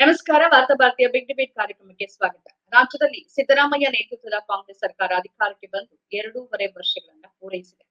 ನಮಸ್ಕಾರ, ವಾರ್ತಾ ಭಾರತೀಯ ಬಿಗ್ ಡಿಬೇಟ್ ಕಾರ್ಯಕ್ರಮಕ್ಕೆ ಸ್ವಾಗತ. ರಾಜ್ಯದಲ್ಲಿ ಸಿದ್ದರಾಮಯ್ಯ ನೇತೃತ್ವದ ಕಾಂಗ್ರೆಸ್ ಸರ್ಕಾರ ಅಧಿಕಾರಕ್ಕೆ ಬಂದು ಎರಡೂವರೆ ವರ್ಷಗಳನ್ನ ಪೂರೈಸಿದೆ.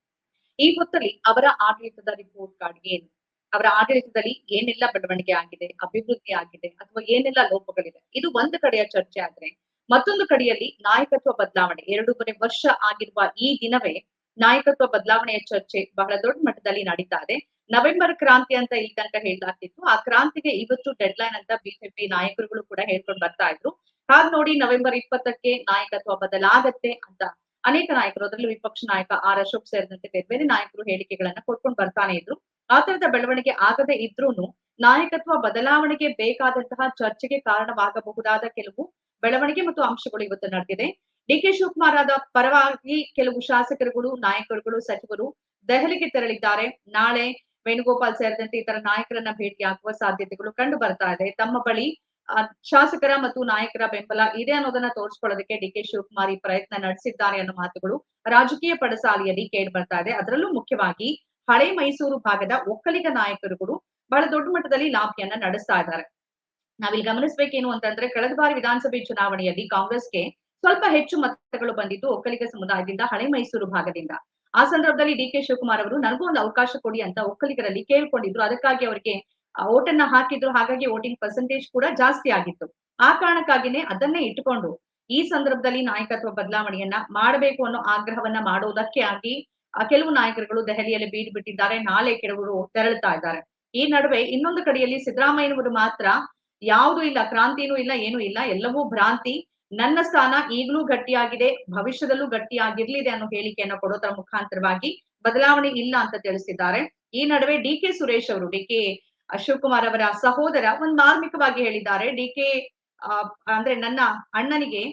ಈ ಹೊತ್ತಲ್ಲಿ ಅವರ ಆಡಳಿತದ ರಿಪೋರ್ಟ್ ಕಾರ್ಡ್ ಏನು? ಅವರ ಆಡಳಿತದಲ್ಲಿ ಏನೆಲ್ಲ ಬೆಳವಣಿಗೆ ಆಗಿದೆ, ಅಭಿವೃದ್ಧಿ ಆಗಿದೆ, ಅಥವಾ ಏನೆಲ್ಲ ಲೋಪಗಳಿದೆ? ಇದು ಒಂದು ಕಡೆಯ ಚರ್ಚೆ ಆದ್ರೆ, ಮತ್ತೊಂದು ಕಡೆಯಲ್ಲಿ ನಾಯಕತ್ವ ಬದಲಾವಣೆ. ಎರಡೂವರೆ ವರ್ಷ ಆಗಿರುವ ಈ ದಿನವೇ ನಾಯಕತ್ವ ಬದಲಾವಣೆಯ ಚರ್ಚೆ ಬಹಳ ದೊಡ್ಡ ಮಟ್ಟದಲ್ಲಿ ನಡೀತಾ ಇದೆ. ನವೆಂಬರ್ ಕ್ರಾಂತಿ ಅಂತ ಇಲ್ಲಿ ತನಕ ಹೇಳಲಾಗ್ತಿತ್ತು. ಆ ಕ್ರಾಂತಿಗೆ ಇವತ್ತು ಡೆಡ್ ಲೈನ್ ಅಂತ ಬಿಜೆಪಿ ನಾಯಕರುಗಳು ಕೂಡ ಹೇಳ್ಕೊಂಡು ಬರ್ತಾ ಇದ್ರು. ಹಾಗ್ ನೋಡಿ ನವೆಂಬರ್ ಇಪ್ಪತ್ತಕ್ಕೆ ನಾಯಕತ್ವ ಬದಲಾಗತ್ತೆ ಅಂತ ಅನೇಕ ನಾಯಕರು, ಅದರಲ್ಲೂ ವಿಪಕ್ಷ ನಾಯಕ ಆರ್ ಅಶೋಕ್ ಸೇರಿದಂತೆ ಬೇರೆ ಬೇರೆ ನಾಯಕರು ಹೇಳಿಕೆಗಳನ್ನ ಕೊಟ್ಕೊಂಡು ಬರ್ತಾನೆ ಇದ್ರು. ಆ ತರದ ಬೆಳವಣಿಗೆ ಆಗದೆ ಇದ್ರೂನು ನಾಯಕತ್ವ ಬದಲಾವಣೆಗೆ ಬೇಕಾದಂತಹ ಚರ್ಚೆಗೆ ಕಾರಣವಾಗಬಹುದಾದ ಕೆಲವು ಬೆಳವಣಿಗೆ ಮತ್ತು ಅಂಶಗಳು ಇವತ್ತು ನಡೆದಿದೆ. ಡಿ ಕೆ ಶಿವಕುಮಾರ್ ಪರವಾಗಿ ಕೆಲವು ಶಾಸಕರುಗಳು, ನಾಯಕರುಗಳು, ಸಚಿವರು ದೆಹಲಿಗೆ ತೆರಳಿದ್ದಾರೆ. ನಾಳೆ ವೇಣುಗೋಪಾಲ್ ಸೇರಿದಂತೆ ಇತರ ನಾಯಕರನ್ನ ಭೇಟಿಯಾಗುವ ಸಾಧ್ಯತೆಗಳು ಕಂಡು ಬರ್ತಾ ಇದೆ. ತಮ್ಮ ಬಳಿ ಶಾಸಕರ ಮತ್ತು ನಾಯಕರ ಬೆಂಬಲ ಇದೆ ಅನ್ನೋದನ್ನ ತೋರಿಸ್ಕೊಳ್ಳೋದಕ್ಕೆ ಡಿ ಕೆ ಶಿವಕುಮಾರ್ ಪ್ರಯತ್ನ ನಡೆಸಿದ್ದಾರೆ ಅನ್ನೋ ಮಾತುಗಳು ರಾಜಕೀಯ ಪಡಸಾಲಿಯಲ್ಲಿ ಕೇಳಿ ಬರ್ತಾ ಇದೆ. ಅದರಲ್ಲೂ ಮುಖ್ಯವಾಗಿ ಹಳೆ ಮೈಸೂರು ಭಾಗದ ಒಕ್ಕಲಿಗ ನಾಯಕರುಗಳು ಬಹಳ ದೊಡ್ಡ ಮಟ್ಟದಲ್ಲಿ ಲಾಭಿಯನ್ನ ನಡೆಸ್ತಾ ಇದ್ದಾರೆ. ನಾವಿಲ್ಲಿ ಗಮನಿಸ್ಬೇಕೇನು ಅಂತಂದ್ರೆ ಕಳೆದ ಬಾರಿ ವಿಧಾನಸಭೆ ಚುನಾವಣೆಯಲ್ಲಿ ಕಾಂಗ್ರೆಸ್ಗೆ ಸ್ವಲ್ಪ ಹೆಚ್ಚು ಮತಗಳು ಬಂದಿದ್ದು ಒಕ್ಕಲಿಗ ಸಮುದಾಯದಿಂದ ಹಳೆ ಮೈಸೂರು ಭಾಗದಿಂದ. ಆ ಸಂದರ್ಭದಲ್ಲಿ ಡಿ ಕೆ ಶಿವಕುಮಾರ್ ಅವರು, ನನಗೂ ಒಂದು ಅವಕಾಶ ಕೊಡಿ ಅಂತ ಒಕ್ಕಲಿಗರಲ್ಲಿ ಕೇಳ್ಕೊಂಡಿದ್ರು. ಅದಕ್ಕಾಗಿ ಅವರಿಗೆ ಓಟನ್ನ ಹಾಕಿದ್ರು. ಹಾಗಾಗಿ ವೋಟಿಂಗ್ ಪರ್ಸೆಂಟೇಜ್ ಕೂಡ ಜಾಸ್ತಿ ಆಗಿತ್ತು. ಆ ಕಾರಣಕ್ಕಾಗಿನೇ ಅದನ್ನೇ ಇಟ್ಟುಕೊಂಡು ಈ ಸಂದರ್ಭದಲ್ಲಿ ನಾಯಕತ್ವ ಬದಲಾವಣೆಯನ್ನ ಮಾಡಬೇಕು ಅನ್ನೋ ಆಗ್ರಹವನ್ನ ಮಾಡೋದಕ್ಕೆ ಆಗಿ ಕೆಲವು ನಾಯಕರುಗಳು ದೆಹಲಿಯಲ್ಲಿ ಬೀಡ್ ಬಿಟ್ಟಿದ್ದಾರೆ. ನಾಳೆ ಕೆಲವರು ತೆರಳುತ್ತಾ ಇದ್ದಾರೆ. ಈ ನಡುವೆ ಇನ್ನೊಂದು ಕಡೆಯಲ್ಲಿ ಸಿದ್ದರಾಮಯ್ಯನವರು ಮಾತ್ರ, ಯಾವುದು ಇಲ್ಲ, ಕ್ರಾಂತಿನೂ ಇಲ್ಲ, ಏನೂ ಇಲ್ಲ. ಎಲ್ಲವೂ ಭ್ರಾಂತಿ. ನನ್ನ ಸ್ಥಾನ ಈಗಲೂ ಗಟ್ಟಿಯಾಗಿದೆ, ಭವಿಷ್ಯದಲ್ಲೂ ಗಟ್ಟಿಯಾಗಿರ್ಲಿದೆ ಅನ್ನೋ ಹೇಳಿಕೆಯನ್ನು ಕೊಡೋದರ ಮುಖಾಂತರವಾಗಿ ಬದಲಾವಣೆ ಇಲ್ಲ ಅಂತ ತಿಳಿಸಿದ್ದಾರೆ. ಈ ನಡುವೆ ಡಿ ಕೆ ಸುರೇಶ್ ಅವರು ಡಿ ಕೆ ಶಿವಕುಮಾರ್ ಅವರ ಸಹೋದರ ಒಂದು ಮಾರ್ಮಿಕವಾಗಿ ಹೇಳಿದ್ದಾರೆ. ಡಿ ಕೆ ಅಂದ್ರೆ ನನ್ನ ಅಣ್ಣನಿಗೆ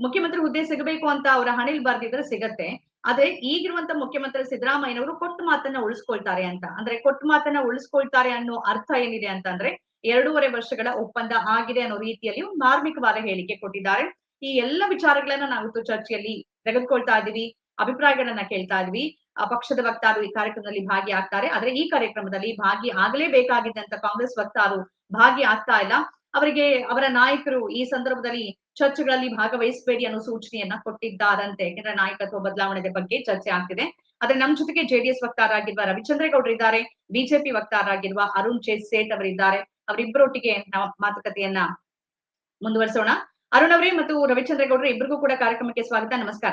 ಮುಖ್ಯಮಂತ್ರಿ ಹುದ್ದೆ ಸಿಗಬೇಕು ಅಂತ ಅವರ ಹಣಿಲ್ ಬರ್ದಿದ್ರೆ ಸಿಗತ್ತೆ. ಆದ್ರೆ ಈಗಿರುವಂತ ಮುಖ್ಯಮಂತ್ರಿ ಸಿದ್ದರಾಮಯ್ಯನವರು ಕೊಟ್ಟು ಮಾತನ್ನ ಉಳಿಸ್ಕೊಳ್ತಾರೆ ಅಂತ. ಅಂದ್ರೆ ಕೊಟ್ಟು ಮಾತನ್ನ ಉಳಿಸ್ಕೊಳ್ತಾರೆ ಅನ್ನೋ ಅರ್ಥ ಏನಿದೆ ಅಂತಂದ್ರೆ ಎರಡೂವರೆ ವರ್ಷಗಳ ಒಪ್ಪಂದ ಆಗಿದೆ ಅನ್ನೋ ರೀತಿಯಲ್ಲಿ ಒಂದು ಮಾರ್ಮಿಕವಾದ ಹೇಳಿಕೆ ಕೊಟ್ಟಿದ್ದಾರೆ. ಈ ಎಲ್ಲ ವಿಚಾರಗಳನ್ನ ನಾವು ಇವತ್ತು ಚರ್ಚೆಯಲ್ಲಿ ತೆಗೆದುಕೊಳ್ತಾ ಇದೀವಿ ಅಭಿಪ್ರಾಯಗಳನ್ನ ಕೇಳ್ತಾ ಇದ್ವಿ. ಆ ಪಕ್ಷದ ವಕ್ತಾರರು ಈ ಕಾರ್ಯಕ್ರಮದಲ್ಲಿ ಭಾಗಿಯಾಗ್ತಾರೆ. ಆದ್ರೆ ಈ ಕಾರ್ಯಕ್ರಮದಲ್ಲಿ ಭಾಗಿ ಆಗ್ಲೇಬೇಕಾಗಿದ್ದಂತ ಕಾಂಗ್ರೆಸ್ ವಕ್ತಾರರು ಭಾಗಿ ಆಗ್ತಾ ಇಲ್ಲ. ಅವರಿಗೆ ಅವರ ನಾಯಕರು ಈ ಸಂದರ್ಭದಲ್ಲಿ ಚರ್ಚೆಗಳಲ್ಲಿ ಭಾಗವಹಿಸಬೇಡಿ ಅನ್ನೋ ಸೂಚನೆಯನ್ನ ಕೊಟ್ಟಿದ್ದಾರಂತೆ. ಯಾಕಂದ್ರೆ ನಾಯಕತ್ವ ಬದಲಾವಣೆ ಬಗ್ಗೆ ಚರ್ಚೆ ಆಗ್ತಿದೆ. ಆದ್ರೆ ನಮ್ ಜೊತೆಗೆ ಜೆಡಿಎಸ್ ವಕ್ತಾರರಾಗಿರುವ ರವಿಚಂದ್ರೇಗೌಡರು ಇದ್ದಾರೆ, ಬಿಜೆಪಿ ವಕ್ತಾರರಾಗಿರುವ ಅರುಣ್ ಚೇತ್ ಸೇಠ್ ಅವರಿದ್ದಾರೆ. ಅವರಿಬ್ಬರೊಟ್ಟಿಗೆ ನಾವು ಮಾತುಕತೆಯನ್ನ ಮುಂದುವರಿಸೋಣ. ಅರುಣ್ ಅವರೇ ಮತ್ತು ರವಿಚಂದ್ರೇಗೌಡರು ಇಬ್ಬರಿಗೂ ಕೂಡ ಕಾರ್ಯಕ್ರಮಕ್ಕೆ ಸ್ವಾಗತ ನಮಸ್ಕಾರ.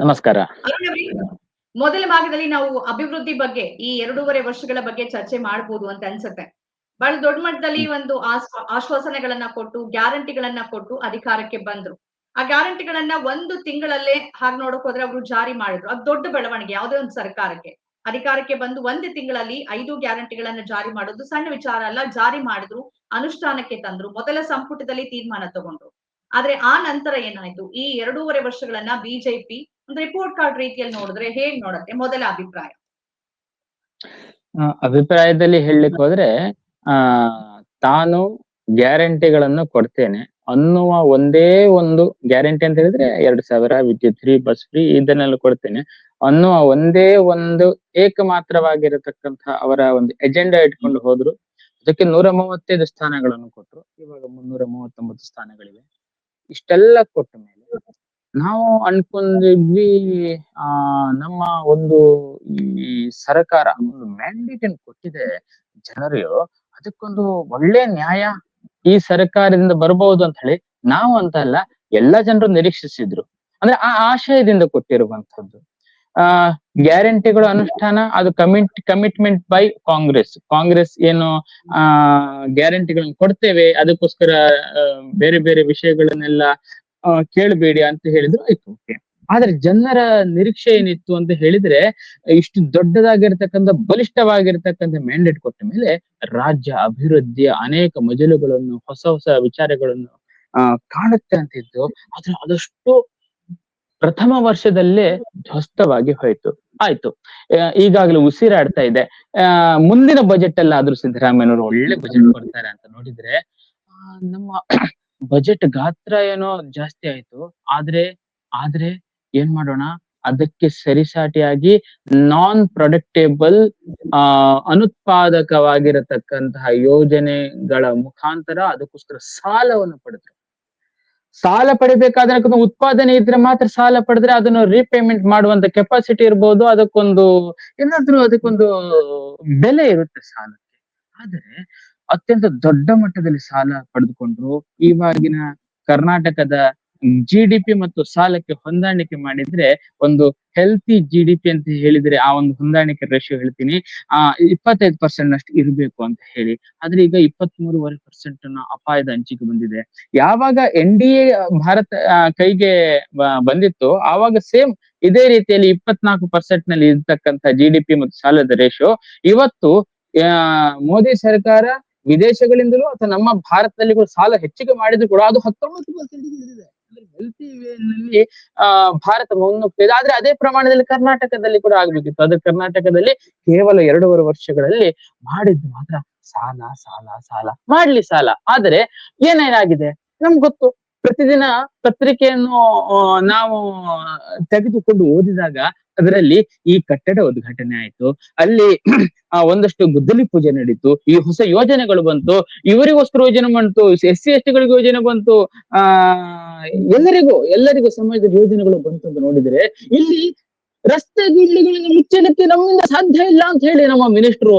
ನಮಸ್ಕಾರ. ಅರುಣ್ ಅವರೇ ಮೊದಲ ಭಾಗದಲ್ಲಿ ನಾವು ಅಭಿವೃದ್ಧಿ ಬಗ್ಗೆ ಈ ಎರಡೂವರೆ ವರ್ಷಗಳ ಬಗ್ಗೆ ಚರ್ಚೆ ಮಾಡಬಹುದು ಅಂತ ಅನ್ಸುತ್ತೆ. ಬಹಳ ದೊಡ್ಡ ಮಟ್ಟದಲ್ಲಿ ಒಂದು ಆಶ್ವ- ಆಶ್ವಾಸನೆಗಳನ್ನ ಕೊಟ್ಟು ಗ್ಯಾರಂಟಿಗಳನ್ನ ಕೊಟ್ಟು ಅಧಿಕಾರಕ್ಕೆ ಬಂದ್ರು. ಆ ಗ್ಯಾರಂಟಿಗಳನ್ನ ಒಂದು ತಿಂಗಳಲ್ಲೇ ಹಾಗೆ ನೋಡಕ್ ಹೋದ್ರೆ ಅವರು ಜಾರಿ ಮಾಡಿದ್ರು. ಅದು ದೊಡ್ಡ ಬೆಳವಣಿಗೆ ಯಾವುದೇ ಒಂದು ಸರ್ಕಾರಕ್ಕೆ. ಅಧಿಕಾರಕ್ಕೆ ಬಂದು ಒಂದು ತಿಂಗಳಲ್ಲಿ ಐದು ಗ್ಯಾರಂಟಿಗಳನ್ನ ಜಾರಿ ಮಾಡೋದು ಸಣ್ಣ ವಿಚಾರ ಅಲ್ಲ, ಜಾರಿ ಮಾಡಿದ್ರು, ಅನುಷ್ಠಾನಕ್ಕೆ ತಂದ್ರು, ಮೊದಲ ಸಂಪುಟದಲ್ಲಿ ತೀರ್ಮಾನ ತಗೊಂಡ್ರು. ಆದ್ರೆ ಆ ನಂತರ ಏನಾಯ್ತು? ಈ ಎರಡೂವರೆ ವರ್ಷಗಳನ್ನ ಬಿಜೆಪಿ ಒಂದು ರಿಪೋರ್ಟ್ ಕಾರ್ಡ್ ರೀತಿಯಲ್ಲಿ ನೋಡಿದ್ರೆ ಹೇಗ್ ನೋಡತ್ತೆ? ಮೊದಲ ಅಭಿಪ್ರಾಯ. ಅಭಿಪ್ರಾಯದಲ್ಲಿ ಹೇಳಲಿಕ್ಕೆ ಹೋದ್ರೆ, ಆ, ತಾನು ಗ್ಯಾರಂಟಿಗಳನ್ನು ಕೊಡ್ತೇನೆ. ಅನ್ನುವ ಒಂದೇ ಒಂದು ಗ್ಯಾರಂಟಿ ಅಂತ ಹೇಳಿದ್ರೆ ಎರಡು ಸಾವಿರ, ವಿದ್ಯುತ್ ಫ್ರೀ ಬಸ್ ಫ್ರೀ ಇದನ್ನೆಲ್ಲ ಕೊಡ್ತೇನೆ. ಅನ್ನುವ ಒಂದೇ ಒಂದು ಏಕಮಾತ್ರವಾಗಿರತಕ್ಕಂತಹ ಅವರ ಒಂದು ಎಜೆಂಡಾ ಇಟ್ಕೊಂಡು ಹೋದ್ರು. ಅದಕ್ಕೆ ನೂರ ಮೂವತ್ತೈದು ಸ್ಥಾನಗಳನ್ನು ಕೊಟ್ಟರು ಇವಾಗ ಮುನ್ನೂರ ಮೂವತ್ತೊಂಬತ್ತು ಸ್ಥಾನಗಳಿವೆ. ಇಷ್ಟೆಲ್ಲ ಕೊಟ್ಟ ಮೇಲೆ ನಾವು ಅನ್ಕೊಂಡಿದ್ವಿ, ಆ, ನಮ್ಮ ಒಂದು ಈ ಸರ್ಕಾರ ಒಂದು ಮ್ಯಾಂಡೇಟ್ ಅನ್ನು ಕೊಟ್ಟಿದೆ ಜನರು, ಅದಕ್ಕೊಂದು ಒಳ್ಳೆ ನ್ಯಾಯ ಈ ಸರ್ಕಾರದಿಂದ ಬರಬಹುದು ಅಂತ ಹೇಳಿ ನಾವು ಅಂತ ಅಲ್ಲ, ಎಲ್ಲಾ ಜನರು ನಿರೀಕ್ಷಿಸಿದ್ರು. ಅಂದ್ರೆ ಆ ಆಶಯದಿಂದ ಕೊಟ್ಟಿರುವಂತದ್ದು ಗ್ಯಾರಂಟಿಗಳು ಅನುಷ್ಠಾನ, ಅದು commit, commitment by Congress. Congress ಏನು, ಆ, ಗ್ಯಾರಂಟಿಗಳನ್ನು ಕೊಡ್ತೇವೆ, ಅದಕ್ಕೋಸ್ಕರ ಬೇರೆ ಬೇರೆ ವಿಷಯಗಳನ್ನೆಲ್ಲ ಕೇಳಬೇಡಿ ಅಂತ ಹೇಳಿದ್ರು, ಆಯ್ತು ಓಕೆ ಆದ್ರೆ ಜನರ ನಿರೀಕ್ಷೆ ಏನಿತ್ತು ಅಂತ ಹೇಳಿದ್ರೆ, ಇಷ್ಟು ದೊಡ್ಡದಾಗಿರ್ತಕ್ಕಂಥ, ಬಲಿಷ್ಠವಾಗಿರ್ತಕ್ಕಂಥ ಮ್ಯಾಂಡೇಟ್ ಕೊಟ್ಟ ಮೇಲೆ, ರಾಜ್ಯ ಅಭಿವೃದ್ಧಿಯ ಅನೇಕ ಮಜಲುಗಳನ್ನು, ಹೊಸ ಹೊಸ ವಿಚಾರಗಳನ್ನು ಕಾಣುತ್ತೆ ಅಂತಿದ್ದು ಆದ್ರೆ ಅದಷ್ಟು ಪ್ರಥಮ ವರ್ಷದಲ್ಲೇ ಧ್ವಸ್ತವಾಗಿ ಹೋಯ್ತು. ಆಯ್ತು. ಈಗಾಗಲೇ ಉಸಿರಾಡ್ತಾ ಇದೆ. ಆ ಮುಂದಿನ ಬಜೆಟ್ ಅಲ್ಲಿ ಆದ್ರೂ ಸಿದ್ದರಾಮಯ್ಯನವರು ಒಳ್ಳೆ ಬಜೆಟ್ ಕೊಡ್ತಾರೆ ಅಂತ ನೋಡಿದ್ರೆ ನಮ್ಮ ಬಜೆಟ್ ಗಾತ್ರ ಏನೋ ಜಾಸ್ತಿ ಆಯ್ತು. ಆದ್ರೆ ಆದ್ರೆ ಏನ್ ಮಾಡೋಣ? ಅದಕ್ಕೆ ಸರಿಸಾಟಿಯಾಗಿ ನಾನ್ ಪ್ರೊಡಕ್ಟೇಬಲ್ ಆ ಅನುತ್ಪಾದಕವಾಗಿರತಕ್ಕಂತಹ ಯೋಜನೆಗಳ ಮುಖಾಂತರ ಅದಕ್ಕೋಸ್ಕರ ಸಾಲವನ್ನು ಪಡೆದ್ರು. ಸಾಲ ಪಡಿಬೇಕಾದ್ರೆ ಉತ್ಪಾದನೆ ಇದ್ರೆ ಮಾತ್ರ ಸಾಲ ಪಡೆದ್ರೆ ಅದನ್ನು ರೀಪೇಮೆಂಟ್ ಮಾಡುವಂತ ಕೆಪಾಸಿಟಿ ಇರ್ಬೋದು, ಅದಕ್ಕೊಂದು ಏನಾದ್ರೂ ಅದಕ್ಕೊಂದು ಬೆಲೆ ಇರುತ್ತೆ ಸಾಲಕ್ಕೆ. ಆದರೆ ಅತ್ಯಂತ ದೊಡ್ಡ ಮಟ್ಟದಲ್ಲಿ ಸಾಲ ಪಡೆದುಕೊಂಡ್ರು ಇವಾಗಿನ ಕರ್ನಾಟಕದ ಜಿ ಡಿ ಪಿ ಮತ್ತು ಸಾಲಕ್ಕೆ ಹೊಂದಾಣಿಕೆ ಮಾಡಿದ್ರೆ ಒಂದು ಹೆಲ್ತಿ ಜಿ ಡಿ ಪಿ ಅಂತ ಹೇಳಿದ್ರೆ ಆ ಒಂದು ಹೊಂದಾಣಿಕೆ ರೇಷಿಯೋ ಹೇಳ್ತೀನಿ. ಆ, ಇಪ್ಪತ್ತೈದು ಪರ್ಸೆಂಟ್ ಅಷ್ಟು ಇರಬೇಕು ಅಂತ ಹೇಳಿ. ಆದ್ರೆ ಈಗ ಇಪ್ಪತ್ತ್ ಮೂರುವರೆ ಪರ್ಸೆಂಟ್ ಅಪಾಯದ ಅಂಚಿಗೆ ಬಂದಿದೆ. ಯಾವಾಗ ಎನ್ ಡಿ ಎ ಭಾರತ ಕೈಗೆ ಬಂದಿತ್ತು ಆವಾಗ ಸೇಮ್ ಇದೇ ರೀತಿಯಲ್ಲಿ ಇಪ್ಪತ್ನಾಲ್ಕು ಪರ್ಸೆಂಟ್ನಲ್ಲಿ ಇರ್ತಕ್ಕಂಥ ಜಿ ಡಿ ಪಿ ಮತ್ತು ಸಾಲದ ರೇಷಿಯೋ ಇವತ್ತು ಮೋದಿ ಸರ್ಕಾರ ವಿದೇಶಗಳಿಂದಲೂ ಅಥವಾ ನಮ್ಮ ಭಾರತದಲ್ಲಿ ಕೂಡ ಸಾಲ ಹೆಚ್ಚಿಗೆ ಮಾಡಿದ್ರು ಕೂಡ ಅದು ಹತ್ತೊಂಬತ್ತು ಪರ್ಸೆಂಟ್ ಹೆಲ್ತಿ ವೇನಲ್ಲಿ ಆ, ಭಾರತ ಮುನ್ನುಗ್ತಿದೆ. ಆದ್ರೆ ಅದೇ ಪ್ರಮಾಣದಲ್ಲಿ ಕರ್ನಾಟಕದಲ್ಲಿ ಕೂಡ ಆಗ್ಬೇಕಿತ್ತು. ಅದು ಕರ್ನಾಟಕದಲ್ಲಿ ಕೇವಲ ಎರಡೂವರೆ ವರ್ಷಗಳಲ್ಲಿ ಮಾಡಿದ್ದು ಮಾತ್ರ ಸಾಲ ಸಾಲ ಸಾಲ. ಮಾಡ್ಲಿ ಸಾಲ. ಆದ್ರೆ ಏನೇನಾಗಿದೆ? ನಮ್ಗೆ ಗೊತ್ತು. ಪ್ರತಿದಿನ ಪತ್ರಿಕೆಯನ್ನು ನಾವು ತೆಗೆದುಕೊಂಡು ಓದಿದಾಗ ಅದರಲ್ಲಿ ಈ ಕಟ್ಟಡ ಉದ್ಘಾಟನೆ ಆಯ್ತು. ಅಲ್ಲಿ ಆ, ಒಂದಷ್ಟು ಗುದ್ದಲಿ ಪೂಜೆ ನಡೀತು. ಈ ಹೊಸ ಯೋಜನೆಗಳು ಬಂತು. ಇವರಿಗೋಸ್ಕರ ಯೋಜನೆ ಬಂತು. ಎಸ್ ಸಿ, ಎಸ್ ಟಿಗಳಿಗೆ ಯೋಜನೆ ಬಂತು. ಆ, ಎಲ್ಲರಿಗೂ ಎಲ್ಲರಿಗೂ ಸಮಾಜದ ಯೋಜನೆಗಳು ಬಂತು ಅಂತ ನೋಡಿದ್ರೆ ಇಲ್ಲಿ ರಸ್ತೆ ಗುಂಡಿಗಳನ್ನು ಮುಚ್ಚಲಿಕ್ಕೆ ನಮ್ಮಿಂದ ಸಾಧ್ಯ ಇಲ್ಲ ಅಂತ ಹೇಳಿ ನಮ್ಮ ಮಿನಿಸ್ಟ್ರು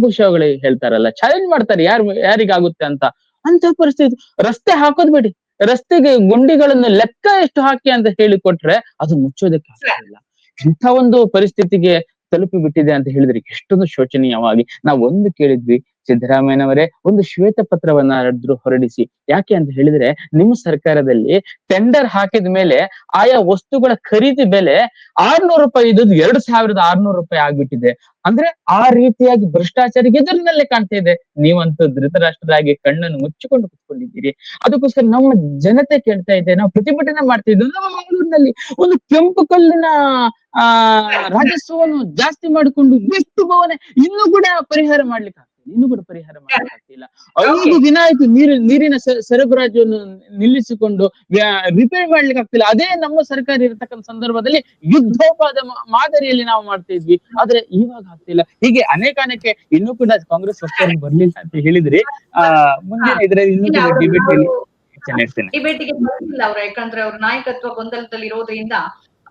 ಘೋಷಗಳಿಗೆ ಹೇಳ್ತಾರಲ್ಲ ಚಾಲೆಂಜ್ ಮಾಡ್ತಾರೆ ಯಾರು, ಯಾರಿಗಾಗುತ್ತೆ ಅಂತ. ಅಂತ ಪರಿಸ್ಥಿತಿ. ರಸ್ತೆ ಹಾಕೋದ್ ಬಿಡಿ. ರಸ್ತೆಗೆ ಗುಂಡಿಗಳನ್ನು ಲೆಕ್ಕ ಎಷ್ಟು ಹಾಕಿ ಅಂತ ಹೇಳಿ ಕೊಟ್ರೆ ಅದು ಮುಚ್ಚೋದಕ್ಕೆ ಆಗಲ್ಲ ಇಂಥ ಒಂದು ಪರಿಸ್ಥಿತಿಗೆ ತಲುಪಿ ಬಿಟ್ಟಿದೆ ಅಂತ ಹೇಳಿದ್ರೆ ಎಷ್ಟೊಂದು ಶೋಚನೀಯವಾಗಿ. ನಾವು ಒಂದು ಕೇಳಿದ್ವಿ ಸಿದ್ದರಾಮಯ್ಯನವರೇ ಒಂದು ಶ್ವೇತ ಪತ್ರವನ್ನ ಹೊರಡಿಸಿ. ಯಾಕೆ ಅಂತ ಹೇಳಿದ್ರೆ, ನಿಮ್ಮ ಸರ್ಕಾರದಲ್ಲಿ ಟೆಂಡರ್ ಹಾಕಿದ ಮೇಲೆ ಆಯಾ ವಸ್ತುಗಳ ಖರೀದಿ ಬೆಲೆ ಆರ್ನೂರು ರೂಪಾಯಿ ಇದ್ದದ್ದು ಎರಡು ಸಾವಿರದ ಆರ್ನೂರು ರೂಪಾಯಿ ಆಗ್ಬಿಟ್ಟಿದೆ. ಅಂದ್ರೆ ಆ ರೀತಿಯಾಗಿ ಭ್ರಷ್ಟಾಚಾರ ಎದುರಿನಲ್ಲೇ ಕಾಣ್ತಾ ಇದೆ. ನೀವಂತೂ ಧೃತರಾಷ್ಟ್ರರಾಗಿ ಕಣ್ಣನ್ನು ಮುಚ್ಚಿಕೊಂಡು ಕುತ್ಕೊಂಡಿದ್ದೀರಿ. ಅದಕ್ಕೋಸ್ಕರ ನಮ್ಮ ಜನತೆ ಕೇಳ್ತಾ ಇದೆ, ನಾವು ಪ್ರತಿಭಟನೆ ಮಾಡ್ತಿದ್ವಿ ನಮ್ಮ ಮಂಗಳೂರಿನಲ್ಲಿ ಒಂದು ಕೆಂಪು ಕಲ್ಲಿನ, ಆ, ರಾಜಸ್ವವನ್ನು ಜಾಸ್ತಿ ಮಾಡಿಕೊಂಡು ಎಷ್ಟು ಭವನ ಇನ್ನೂ ಕೂಡ ಪರಿಹಾರ ಮಾಡ್ಲಿಕ್ಕೆ ಇನ್ನೂ ಕೂಡ ಪರಿಹಾರ ಮಾಡ್ಲಿಕ್ಕೆ ಆಗ್ತಿಲ್ಲ. ಐದು ದಿನ ಆಯ್ತು ನೀರು ನೀರಿನ ಸರಬರಾಜನ್ನು ನಿಲ್ಲಿಸಿಕೊಂಡು ರಿಪೇರ್ ಮಾಡ್ಲಿಕ್ಕೆ ಆಗ್ತಿಲ್ಲ. ಅದೇ ನಮ್ಮ ಸರ್ಕಾರ ಇರತಕ್ಕಂತ ಸಂದರ್ಭದಲ್ಲಿ ಯುದ್ಧೋಪಾದ ಮಾದರಿಯಲ್ಲಿ ನಾವು ಮಾಡ್ತಾ ಇದ್ವಿ. ಆದ್ರೆ ಇವಾಗ ಆಗ್ತಿಲ್ಲ. ಹೀಗೆ ಅನೇಕ ಅನೇಕ ಇನ್ನೂ ಕೂಡ ಕಾಂಗ್ರೆಸ್ ಸರ್ಕಾರ ಬರ್ಲಿಲ್ಲ ಅಂತ ಹೇಳಿದ್ರಿ ಆ ಮುಂದಿನ ಇದರಲ್ಲಿ ಇನ್ನೂ ಕೂಡ ಡಿಬೇಟ್ ಡಿಬೇಟಿಗೆ ಬರ್ತಿಲ್ಲ ಅವ್ರ. ಯಾಕಂದ್ರೆ ಅವ್ರ ನಾಯಕತ್ವ ಗೊಂದಲದಲ್ಲಿ ಇರೋದ್ರಿಂದ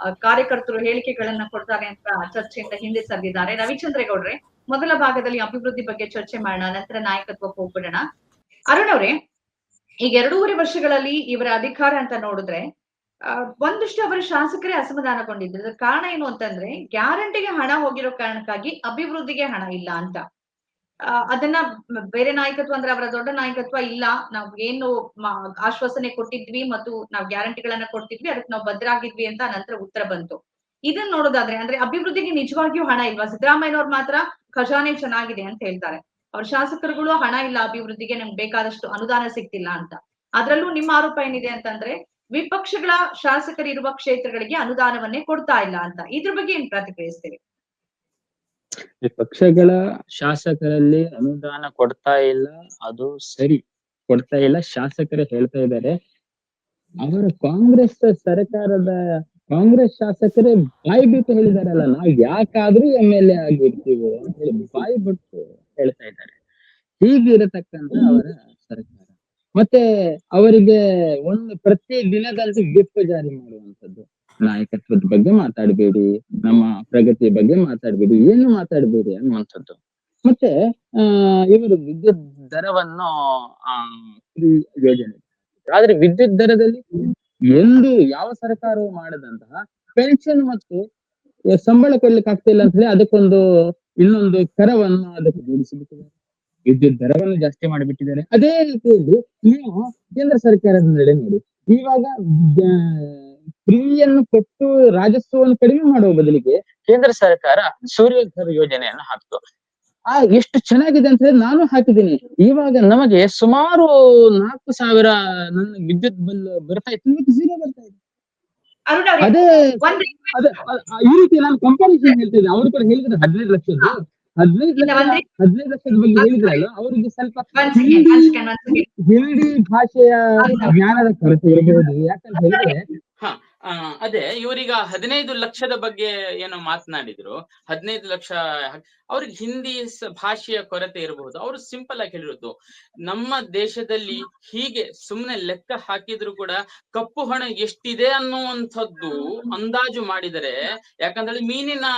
ಕಾರ್ಯಕರ್ತರು ಹೇಳಿಕೆಗಳನ್ನ ಕೊಡ್ತಾರೆ ಅಂತ ಚರ್ಚೆಯಿಂದ ಹಿಂದೆ ಸರಿದಿದ್ದಾರೆ. ರವಿಚಂದ್ರೇಗೌಡ್ರೆ, ಮೊದಲ ಭಾಗದಲ್ಲಿ ಅಭಿವೃದ್ಧಿ ಬಗ್ಗೆ ಚರ್ಚೆ ಮಾಡೋಣ, ನಂತರ ನಾಯಕತ್ವಕ್ಕೆ ಹೋಗ್ಬಿಡೋಣ. ಅರುಣ್ ಅವ್ರೆ, ಈಗ ಎರಡೂವರೆ ವರ್ಷಗಳಲ್ಲಿ ಇವರ ಅಧಿಕಾರ ಅಂತ ನೋಡಿದ್ರೆ ಒಂದಿಷ್ಟು ಅವರ ಶಾಸಕರೇ ಅಸಮಾಧಾನಗೊಂಡಿದ್ರು. ಕಾರಣ ಏನು ಅಂತಂದ್ರೆ, ಗ್ಯಾರಂಟಿಗೆ ಹಣ ಹೋಗಿರೋ ಕಾರಣಕ್ಕಾಗಿ ಅಭಿವೃದ್ಧಿಗೆ ಹಣ ಇಲ್ಲ ಅಂತ. ಅದನ್ನ ಬೇರೆ ನಾಯಕತ್ವ ಅಂದ್ರೆ ಅವರ ದೊಡ್ಡ ನಾಯಕತ್ವ ಇಲ್ಲ. ನಾವ್ ಏನು ಆಶ್ವಾಸನೆ ಕೊಟ್ಟಿದ್ವಿ ಮತ್ತು ನಾವು ಗ್ಯಾರಂಟಿಗಳನ್ನ ಕೊಡ್ತಿದ್ವಿ ಅದಕ್ಕೆ ನಾವು ಬದ್ರಾಗಿದ್ವಿ ಅಂತ ನಂತರ ಉತ್ತರ ಬಂತು. ಇದನ್ನ ನೋಡೋದಾದ್ರೆ ಅಂದ್ರೆ ಅಭಿವೃದ್ಧಿಗೆ ನಿಜವಾಗಿಯೂ ಹಣ ಇಲ್ವಾ? ಸಿದ್ದರಾಮಯ್ಯನವ್ರು ಮಾತ್ರ ಖಜಾನೆ ಚೆನ್ನಾಗಿದೆ ಅಂತ ಹೇಳ್ತಾರೆ. ಅವ್ರ ಶಾಸಕರುಗಳು ಹಣ ಇಲ್ಲ ಅಭಿವೃದ್ಧಿಗೆ, ನಮ್ಗೆ ಬೇಕಾದಷ್ಟು ಅನುದಾನ ಸಿಗ್ತಿಲ್ಲ ಅಂತ. ಅದ್ರಲ್ಲೂ ನಿಮ್ಮ ಆರೋಪ ಏನಿದೆ ಅಂತಂದ್ರೆ ವಿಪಕ್ಷಗಳ ಶಾಸಕರಿರುವ ಕ್ಷೇತ್ರಗಳಿಗೆ ಅನುದಾನವನ್ನೇ ಕೊಡ್ತಾ ಇಲ್ಲ ಅಂತ. ಇದ್ರ ಬಗ್ಗೆ ಏನ್ ಪ್ರತಿಕ್ರಿಯಿಸ್ತೀರಿ? ಪಕ್ಷಗಳ ಶಾಸಕರಲ್ಲಿ ಅನುದಾನ ಕೊಡ್ತಾ ಇಲ್ಲ, ಅದು ಸರಿ. ಕೊಡ್ತಾ ಇಲ್ಲ, ಶಾಸಕರೇ ಹೇಳ್ತಾ ಇದ್ದಾರೆ. ಅವರ ಕಾಂಗ್ರೆಸ್ ಸರ್ಕಾರದ, ಕಾಂಗ್ರೆಸ್ ಶಾಸಕರೇ ಬಾಯಿ ಬಿಟ್ಟು ಹೇಳಿದಾರಲ್ಲ, ನಾವು ಯಾಕಾದ್ರೂ ಎಂ ಎಲ್ ಎ ಆಗಿರ್ತೀವಿ ಅಂತ ಹೇಳಿ ಬಾಯಿ ಬಿಟ್ಟು ಹೇಳ್ತಾ ಇದ್ದಾರೆ. ಹೀಗಿರತಕ್ಕಂತ ಅವರ ಸರ್ಕಾರ. ಮತ್ತೆ ಅವರಿಗೆ ಒಂದು ಪ್ರತಿ ದಿನದಂತೂ ವಿಪ್ ಜಾರಿ ಮಾಡುವಂತದ್ದು ನಾಯಕತ್ವದ ಬಗ್ಗೆ ಮಾತಾಡಬೇಡಿ, ನಮ್ಮ ಪ್ರಗತಿಯ ಬಗ್ಗೆ ಮಾತಾಡಬೇಡಿ, ಏನು ಮಾತಾಡಬೇಡಿ ಅನ್ನುವಂಥದ್ದು. ಮತ್ತೆ, ಆ, ಇವರು ವಿದ್ಯುತ್ ದರವನ್ನು, ಆ, ಯೋಜನೆ. ಆದ್ರೆ ವಿದ್ಯುತ್ ದರದಲ್ಲಿ ಎಂದು ಯಾವ ಸರ್ಕಾರವು ಮಾಡದಂತಹ ಪೆನ್ಷನ್ ಮತ್ತು ಸಂಬಳ ಕೊಡ್ಲಿಕ್ಕೆ ಆಗ್ತಿಲ್ಲ ಅಂತ ಹೇಳಿ ಅದಕ್ಕೊಂದು ಇನ್ನೊಂದು ಕರವನ್ನು ಅದಕ್ಕೆ ಜೋಡಿಸಿಬಿಟ್ಟಿದ್ದಾರೆ. ವಿದ್ಯುತ್ ದರವನ್ನು ಜಾಸ್ತಿ ಮಾಡಿಬಿಟ್ಟಿದ್ದಾರೆ. ಅದೇ ರೀತಿಯಲ್ಲಿ ನೀವು ಕೇಂದ್ರ ಸರ್ಕಾರದ ನಡೆ. ನೋಡಿ ಇವಾಗ ಫ್ರೀಯನ್ನು ಕೊಟ್ಟು ರಾಜಸ್ವವನ್ನು ಕಡಿಮೆ ಮಾಡುವ ಬದಲಿಗೆ ಕೇಂದ್ರ ಸರ್ಕಾರ ಸೂರ್ಯಘರ್ ಯೋಜನೆಯನ್ನು ಹಾಕ್ತು. ಆ ಎಷ್ಟು ಚೆನ್ನಾಗಿದೆ ಅಂತ ಹೇಳಿ ನಾನು ಹಾಕಿದ್ದೀನಿ. ಇವಾಗ ನಮಗೆ ಸುಮಾರು ನಾಲ್ಕು ಸಾವಿರ ನನ್ನ ವಿದ್ಯುತ್ ಬಿಲ್ ಬರ್ತಾ ಇತ್ತು. ಇವತ್ತು zero ಬರ್ತಾ ಇದೆ. ಅದೇ ಈ ರೀತಿ ನಾನು ಕಂಪಾರಿಸನ್ ಹೇಳ್ತಿದ್ದೆ. ಅವ್ರ ಕೂಡ ಹೇಳಿದ್ರೆ ಹದಿನೈದು ಲಕ್ಷದ್ದು. ಹದಿನೈದು ಲಕ್ಷ ಹದಿನೈದು ಲಕ್ಷದ ಬಗ್ಗೆ ಹೇಳಿದ್ರಲ್ಲ ಅವರಿಗೆ ಸ್ವಲ್ಪ ಹಿಂದಿ ಭಾಷೆಯ ಜ್ಞಾನದ ಕೊರತೆ ಇರಬಹುದು ಯಾಕಂತ ಹೇಳಿದ್ರೆ ಹ, ಆ, ಅದೇ ಇವರೀಗ ಹದಿನೈದು ಲಕ್ಷದ ಬಗ್ಗೆ ಏನೋ ಮಾತನಾಡಿದ್ರು. ಹದಿನೈದು ಲಕ್ಷ ಅವ್ರಿಗೆ ಹಿಂದಿ ಭಾಷೆಯ ಕೊರತೆ ಇರಬಹುದು. ಅವರು ಸಿಂಪಲ್ ಆಗಿ ಹೇಳಿರೋದು ನಮ್ಮ ದೇಶದಲ್ಲಿ ಹೀಗೆ ಸುಮ್ನೆ ಲೆಕ್ಕ ಹಾಕಿದ್ರು ಕೂಡ ಕಪ್ಪು ಹಣ ಎಷ್ಟಿದೆ ಅನ್ನುವಂಥದ್ದು ಅಂದಾಜು ಮಾಡಿದರೆ ಯಾಕಂದ್ರೆ ಮೀನಿನ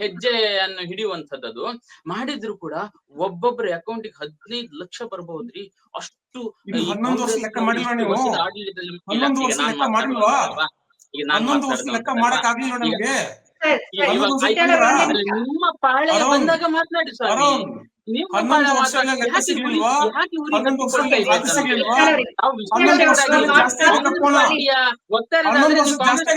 ಹೆಜ್ಜೆಯನ್ನು ಹಿಡಿಯುವಂಥದ್ದು ಮಾಡಿದ್ರು ಕೂಡ ಒಬ್ಬೊಬ್ಬರ ಅಕೌಂಟಿಗೆ ಹದಿನೈದು ಲಕ್ಷ ಬರ್ಬಹುದ್ರಿ? ಅಷ್ಟು ಆಡಳಿತದಲ್ಲಿ ಹನ್ನೊಂದು ಈಗ ವರ್ಷ ನಾನ್ ಲೆಕ್ಕ? ಮಾಡಕ್ ಆಗ್ಲಿಲ್ಲ ನಮ್ಗೆ. ಸರ್, ಸರ್, ನಿಮ್ಮ ಪಾಳೆ ಬಂದಾಗ ಮಾತನಾಡಿ ನಿಮ್ಮ ಹನ್ನೊಂದು ವರ್ಷದಲ್ಲಿ ಸಿಗ್ಲಿಲ್ವಾ? ಹನ್ನೊಂದು ವರ್ಷದಲ್ಲಿ ಸಿಗ್ಲಿಲ್ವಾ? ಹನ್ನೊಂದು ವರ್ಷದಲ್ಲಿ ಜಾಸ್ತಿ ಹನ್ನೊಂದು ವರ್ಷ ಜಾಸ್ತಿ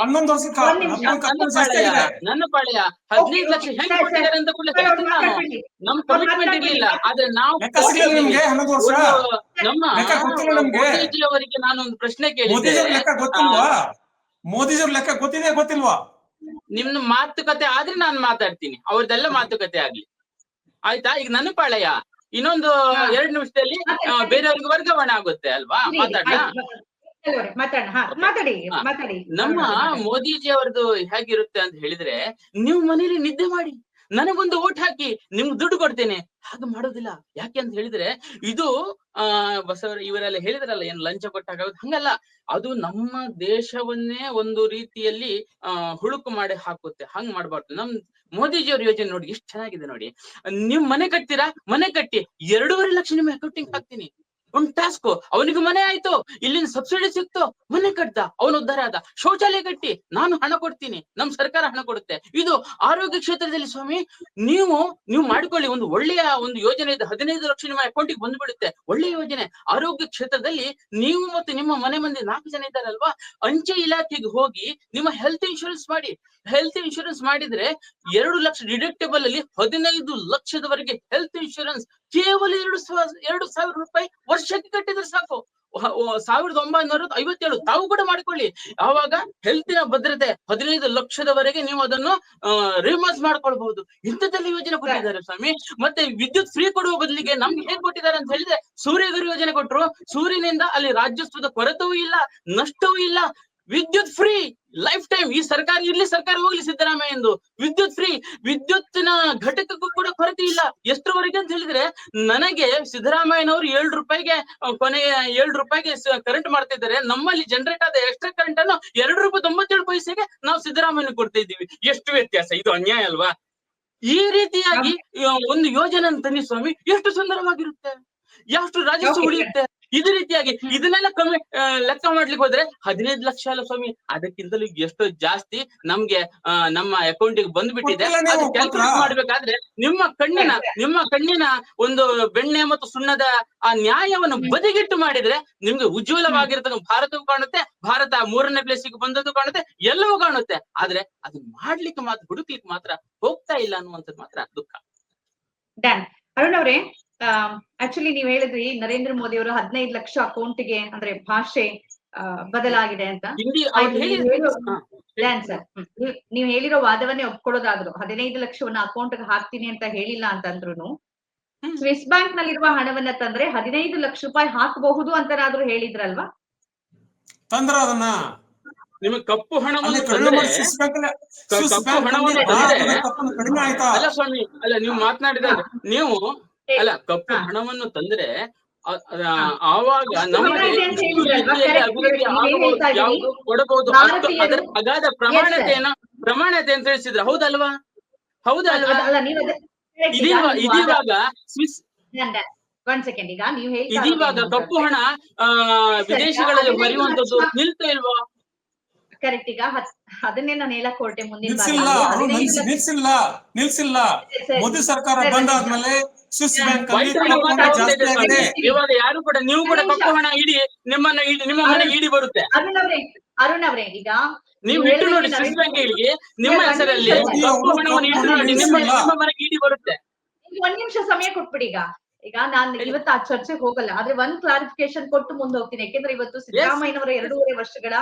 ಹನ್ನೊಂದು ಒಂದ್ ನನ್ನ ಕಪ್ಪು ಜಾಸ್ತಿ ಆಗಿದೆ. ನನ್ನ ಪಾಳೆಯ. ಹದಿನೈದು ಲಕ್ಷ ಹೆಂಗ್ ಕೊಟ್ಟಿದ್ದಾರೆ ಅಂತ ಕೂಡ ನಾನು. ನಮ್ ಕಮಿಟ್ಮೆಂಟ್. ಇರ್ಲಿಲ್ಲ. ಆದ್ರೆ ನಾವು ಲೆಕ್ಕ ಸಿಗ್ಲಿಲ್ಲ ನಿಮ್ಗೆ ಹನ್ನೊಂದು ವರ್ಷ? ಒಂದು ನಮ್ಮ. ಮೋದಿಜಿ ಅವರಿಗೆ ನಾನೊಂದು ಪ್ರಶ್ನೆ ಕೇಳಿದ್ದೆ. ಮೋದಿಜಿ ಲೆಕ್ಕ ಗೊತ್ತಿಲ್ವಾ? ಮೋದಿಜವ್ರ ಲೆಕ್ಕ ಗೊತ್ತಿದೆ ಗೊತ್ತಿಲ್ವಾ? ನಿಮ್ನ ಮಾತುಕತೆ ಆದ್ರೆ ನಾನು ಮಾತಾಡ್ತೀನಿ. ಅವ್ರದ್ದೆಲ್ಲ ಮಾತುಕತೆ ಆಗ್ಲಿ. ಆಯ್ತಾ? ಈಗ ನನ್ನ ಪಾಳಯ. ಇನ್ನೊಂದು ಎರಡು ನಿಮಿಷದಲ್ಲಿ ಬೇರೆಯವ್ರಿಗೆ ವರ್ಗಾವಣೆ ಆಗುತ್ತೆ ಅಲ್ವಾ? ಮಾತಾಡ. ನಮ್ಮ. ಮೋದಿಜಿ ಅವ್ರದ್ದು ಹೇಗಿರುತ್ತೆ ಅಂತ ಹೇಳಿದ್ರೆ ನೀವು ಮನೇಲಿ ನಿದ್ದೆ ಮಾಡಿ. ನನಗೊಂದು ಓಟ್ ಹಾಕಿ ನಿಮ್ಗೆ ದುಡ್ಡು ಕೊಡ್ತೇನೆ. ಹಾಗೆ ಮಾಡೋದಿಲ್ಲ. ಯಾಕೆ ಅಂತ ಹೇಳಿದ್ರೆ, ಇದು, ಆ, ಬಸವರ ಇವರೆಲ್ಲ ಹೇಳಿದ್ರಲ್ಲ, ಏನ್ ಲಂಚ ಕೊಟ್ಟಾಗ ಹಂಗಲ್ಲ. ಅದು ನಮ್ಮ ದೇಶವನ್ನೇ ಒಂದು ರೀತಿಯಲ್ಲಿ, ಆ, ಹುಳುಕು ಮಾಡಿ ಹಾಕುತ್ತೆ. ಹಂಗ್ ಮಾಡ್ಬಾರ್ದು. ನಮ್ ಮೋದಿಜಿ ಅವ್ರ ಯೋಜನೆ ನೋಡಿ, ಎಷ್ಟು ಚೆನ್ನಾಗಿದೆ ನೋಡಿ. ನಿಮ್ ಮನೆ ಕಟ್ತೀರಾ? ಮನೆ ಕಟ್ಟಿ. ಎರಡೂವರೆ ಲಕ್ಷ ನಿಮ್ಮ ಅಕೌಂಟಿಂಗ್ ಹಾಕ್ತೀನಿ. ಒಂದ್ ಟಾಸ್ಕ್ ಅವನಿಗೆ ಮನೆ ಆಯ್ತು. ಇಲ್ಲಿನ ಸಬ್ಸಿಡಿ ಸಿಕ್ತು. ಮನೆ ಕಟ್ದ. ಅವನು ಉದ್ಧಾರ ಆದ. ಶೌಚಾಲಯ ಕಟ್ಟಿ. ನಾನು ಹಣ ಕೊಡ್ತೀನಿ. ನಮ್ ಸರ್ಕಾರ ಹಣ ಕೊಡುತ್ತೆ. ಇದು ಆರೋಗ್ಯ ಕ್ಷೇತ್ರದಲ್ಲಿ ಸ್ವಾಮಿ, ನೀವು ನೀವು ಮಾಡ್ಕೊಳ್ಳಿ. ಒಂದು ಒಳ್ಳೆಯ ಒಂದು ಯೋಜನೆ ಇದೆ. ಹದಿನೈದು ಲಕ್ಷ ನಿಮ್ಮ ಅಕೌಂಟಿಗೆ ಬಂದ್ಬಿಡುತ್ತೆ. ಒಳ್ಳೆಯ ಯೋಜನೆ. ಆರೋಗ್ಯ ಕ್ಷೇತ್ರದಲ್ಲಿ ನೀವು ಮತ್ತು ನಿಮ್ಮ ಮನೆ ಮಂದಿ ನಾಲ್ಕು ಜನ ಇದ್ದಾರಲ್ವಾ? ಅಂಚೆ ಇಲಾಖೆಗೆ ಹೋಗಿ ನಿಮ್ಮ ಹೆಲ್ತ್ ಇನ್ಶೂರೆನ್ಸ್ ಮಾಡಿ. ಹೆಲ್ತ್ ಇನ್ಶೂರೆನ್ಸ್ ಮಾಡಿದ್ರೆ ಎರಡು ಲಕ್ಷ ಡಿಡಕ್ಟೇಬಲ್ ಅಲ್ಲಿ ಹದಿನೈದು ಲಕ್ಷದವರೆಗೆ ಹೆಲ್ತ್ ಇನ್ಶೂರೆನ್ಸ್ ಕೇವಲ ಎರಡು ಎರಡು ಸಾವಿರ ರೂಪಾಯಿ ವರ್ಷಕ್ಕೆ ಕಟ್ಟಿದ್ರೆ ಸಾಕು. ಸಾವಿರದ ಒಂಬೈನೂರ ಐವತ್ತೇಳು ತಾವು ಕೂಡ ಮಾಡಿಕೊಳ್ಳಿ. ಆವಾಗ ಹೆಲ್ತಿನ ಭದ್ರತೆ ಹದಿನೈದು ಲಕ್ಷದವರೆಗೆ ನೀವು ಅದನ್ನು ರಿಮರ್ಸ್ ಮಾಡ್ಕೊಳ್ಬಹುದು. ಇಂಥದ್ದೆಲ್ಲ ಯೋಜನೆ ಕೊಟ್ಟಿದ್ದಾರೆ ಸ್ವಾಮಿ. ಮತ್ತೆ ವಿದ್ಯುತ್ ಫ್ರೀ ಕೊಡುವ ಬದಲಿಗೆ ನಮ್ಗೆ ಹೇಗ್ ಕೊಟ್ಟಿದ್ದಾರೆ ಅಂತ ಹೇಳಿದ್ರೆ, ಸೂರ್ಯಗರು ಯೋಜನೆ ಕೊಟ್ಟರು ಸೂರ್ಯನಿಂದ ಅಲ್ಲಿ ರಾಜ್ಯತ್ವದ ಕೊರತೆಯೂ ಇಲ್ಲ, ನಷ್ಟವೂ ಇಲ್ಲ. ವಿದ್ಯುತ್ ಫ್ರೀ ಲೈಫ್ ಟೈಮ್ ಈ ಸರ್ಕಾರ ಇರ್ಲಿ ಸರ್ಕಾರ ಹೋಗ್ಲಿ ಸಿದ್ದರಾಮಯ್ಯ ಎಂದು. ವಿದ್ಯುತ್ ಫ್ರೀ ವಿದ್ಯುತ್ನ ಘಟಕಕ್ಕೂ ಕೂಡ ಕೊರತೆ ಇಲ್ಲ. ಎಷ್ಟರವರೆಗೆ ಅಂತ ಹೇಳಿದ್ರೆ ನನಗೆ ಸಿದ್ದರಾಮಯ್ಯನವರು ಏಳು ರೂಪಾಯಿಗೆ ಕೊನೆಯ ಕೊನೆಗೆ ಏಳು ರೂಪಾಯಿಗೆ ಕರೆಂಟ್ ಮಾಡ್ತಿದ್ದಾರೆ ನಮ್ಮಲ್ಲಿ ಜನರೇಟ್ ಆದ ಎಕ್ಸ್ಟ್ರಾ ಕರೆಂಟ್ ಅನ್ನು ಎರಡು ರೂಪಾಯಿ ತೊಂಬತ್ತೇಳು ಪೈಸೆಗೆ ನಾವು ಸಿದ್ದರಾಮಯ್ಯ ಕೊಡ್ತಾ ಇದ್ದೀವಿ. ಎಷ್ಟು ವ್ಯತ್ಯಾಸ? ಇದು ಅನ್ಯಾಯ ಅಲ್ವಾ? ಈ ರೀತಿಯಾಗಿ ಒಂದು ಯೋಜನೆ ತನ್ನಿ ಸ್ವಾಮಿ ಎಷ್ಟು ಸುಂದರವಾಗಿರುತ್ತೆ. ಎಷ್ಟು ರಾಜಸ್ವ. ಉಳಿಯುತ್ತೆ? ಇದೇ ರೀತಿಯಾಗಿ ಇದನ್ನೆಲ್ಲ ಕಮ್ಮಿ ಲೆಕ್ಕ ಮಾಡ್ಲಿಕ್ಕೆ ಹೋದ್ರೆ ಹದಿನೈದು ಲಕ್ಷ ಅಲ್ಲ ಸ್ವಾಮಿ. ಅದಕ್ಕಿಂತಲೂ ಎಷ್ಟೋ ಜಾಸ್ತಿ ನಮ್ಗೆ ನಮ್ಮ ನಮ್ಮ ಅಕೌಂಟಿಗೆ ಬಂದ್ಬಿಟ್ಟಿದೆ. ಅದು ಕ್ಯಾಲ್ಕುಲೇಟ್? ಮಾಡ್ಬೇಕಾದ್ರೆ ನಿಮ್ಮ ಕಣ್ಣಿನ ನಿಮ್ಮ ಕಣ್ಣಿನ ಒಂದು ಬೆಣ್ಣೆ ಮತ್ತು ಸುಣ್ಣದ ಆ ನ್ಯಾಯವನ್ನು ಬದಿಗಿಟ್ಟು ಮಾಡಿದ್ರೆ ನಿಮ್ಗೆ ಉಜ್ವಲವಾಗಿರ್ತಕ್ಕ ಭಾರತವು ಕಾಣುತ್ತೆ. ಭಾರತ ಮೂರನೇ ಪ್ಲೇಸಿಗೆ ಬಂದದ್ದು ಕಾಣುತ್ತೆ. ಎಲ್ಲವೂ ಕಾಣುತ್ತೆ. ಆದ್ರೆ ಅದು ಮಾಡ್ಲಿಕ್ಕೆ ಮಾತ್ರ ಹುಡುಕ್ಲಿಕ್ಕೆ ಮಾತ್ರ ಹೋಗ್ತಾ ಇಲ್ಲ ಅನ್ನುವಂಥದ್ದು ಮಾತ್ರ ದುಃಖ. ಡನ್ ಅರುಣ್ ಅವರೇ ಆಕ್ಚುಲಿ ನೀವ್ ಹೇಳಿದ್ರಿ ನರೇಂದ್ರ ಮೋದಿ ಅವರು ಹದಿನೈದು ಲಕ್ಷ ಅಕೌಂಟ್ಗೆ ಅಂದ್ರೆ ಭಾಷೆ ಬದಲಾಗಿದೆ ಅಂತ. ನೀವು ಹೇಳಿರೋ ವಾದವನ್ನೇ ಒಪ್ಕೊಳ್ಳೋದಾದ್ರು ಹದಿನೈದು ಲಕ್ಷವನ್ನ ಅಕೌಂಟ್ ಹಾಕ್ತೀನಿ ಅಂತ ಹೇಳಿಲ್ಲ ಅಂತಂದ್ರು. ಸ್ವಿಸ್ ಬ್ಯಾಂಕ್ ನಲ್ಲಿರುವ ಹಣವನ್ನ ತಂದ್ರೆ ಹದಿನೈದು ಲಕ್ಷ ರೂಪಾಯಿ ಹಾಕಬಹುದು ಅಂತನಾದ್ರೂ ಹೇಳಿದ್ರಲ್ವಾ? ತಂದ್ರ ಅದನ್ನ ನಿಮಗೆ ಕಪ್ಪು ಹಣವನ್ನು ಕಪ್ಪು ಹಣವನ್ನು ಅಲ್ಲಿ ತಂದ್ರೆ- ಭಾರತದ ಕಪ್ಪನ್ನು ಕಡಿಮೆ ಆಯ್ತಾ? ಅಲ್ಲ ಸ್ವಾಮಿ ಅಲ್ಲ ನೀವು ಮಾತನಾಡಿದ ನೀವು ಅಲ್ಲ ಕಪ್ಪು ಹಣವನ್ನು ತಂದ್ರೆ ಆವಾಗ ಇದ್ದೀರಿ? ಯಾವುದು ಕೊಡಬಹುದು ಅದರ ಅಗಾಧ ಪ್ರಮಾಣತೆಯನ್ನು ಪ್ರಮಾಣತೆ ಅಂತ ತಿಳಿಸಿದ್ರೆ ಹೌದಲ್ವಾ? ಹೌದಲ್ವಾ? ಇದೀವ ಇದೀವಾಗ ಸ್ವಿಸ್. ಒಂದ್ ಸೆಕೆಂಡ್ ಈಗ ನೀವು ಹೇಳ್ತಾ ಇದೀವಾಗ ಕಪ್ಪು ಹಣ ಆ ವಿದೇಶಗಳಲ್ಲಿ ಬರೆಯುವಂತದ್ದು ನಿಲ್ತಾ ಇಲ್ವಾ? ಕರೆಕ್ಟ್ ಈಗ ಅದನ್ನೇ ನಾನು ಹೇಳಕ್ ಹೊರಟೆ ಮುಂದಿನ ಬಾರಿ. ನಿಲ್ಸಿಲ್ಲ. ನಿಲ್ಸಿಲ್ಲ. ನಿಲ್ಸಿಲ್ಲ ಮೋದಿ ಸರ್ಕಾರ ಸರಿ, ಬಂದಾದ್ಮೇಲೆ ಸ್ವಿಸ್ ಬ್ಯಾಂಕ್ ಜಾಸ್ತಿ ಆಗಿದೆ ಇವಾಗ ಯಾರು ಕೂಡ ನೀವು ಕೂಡ ಕಪ್ಪು ಹಣ ಇಡಿ ನಿಮ್ಮನ್ನ ನಿಮ್ಮ ಮನೆಗೆ ಇಡಿ ಬರುತ್ತೆ. ಅರುಣ್ ಅವರೇ ಅರುಣ್ ಅವರೇ ಈಗ ನೀವು ಇಟ್ಟು ನೋಡಿ ಸ್ವಿಸ್ ಬ್ಯಾಂಕ್ ಹೇಳಿ ನಿಮ್ಮ ಹೆಸರಲ್ಲಿ ಒಂದು ನಿಮಿಷ ಕಪ್ಪು ಹಣವನ್ನು ಇಟ್ಟು ನೋಡಿ ನಿಮ್ಮ ನಿಮ್ಮ ಮನೆಗೆ ಇಡಿ ಬರುತ್ತೆ. ಒಂದ್ ನಿಮಿಷ ಸಮಯ ಕೊಟ್ಬಿಡಿ ಈಗ. ಈಗ ನಾನ್ ಇವತ್ತು ಆ ಚರ್ಚೆಗೆ ಹೋಗಲ್ಲ. ಆದ್ರೆ ಒಂದ್ ಕ್ಲಾರಿಫಿಕೇಶನ್ ಕೊಟ್ಟು ಮುಂದೆ ಹೋಗ್ತೀನಿ. ಯಾಕೆಂದ್ರೆ ಇವತ್ತು ಸಿದ್ದರಾಮಯ್ಯನವರ ಎರಡೂವರೆ ವರ್ಷಗಳ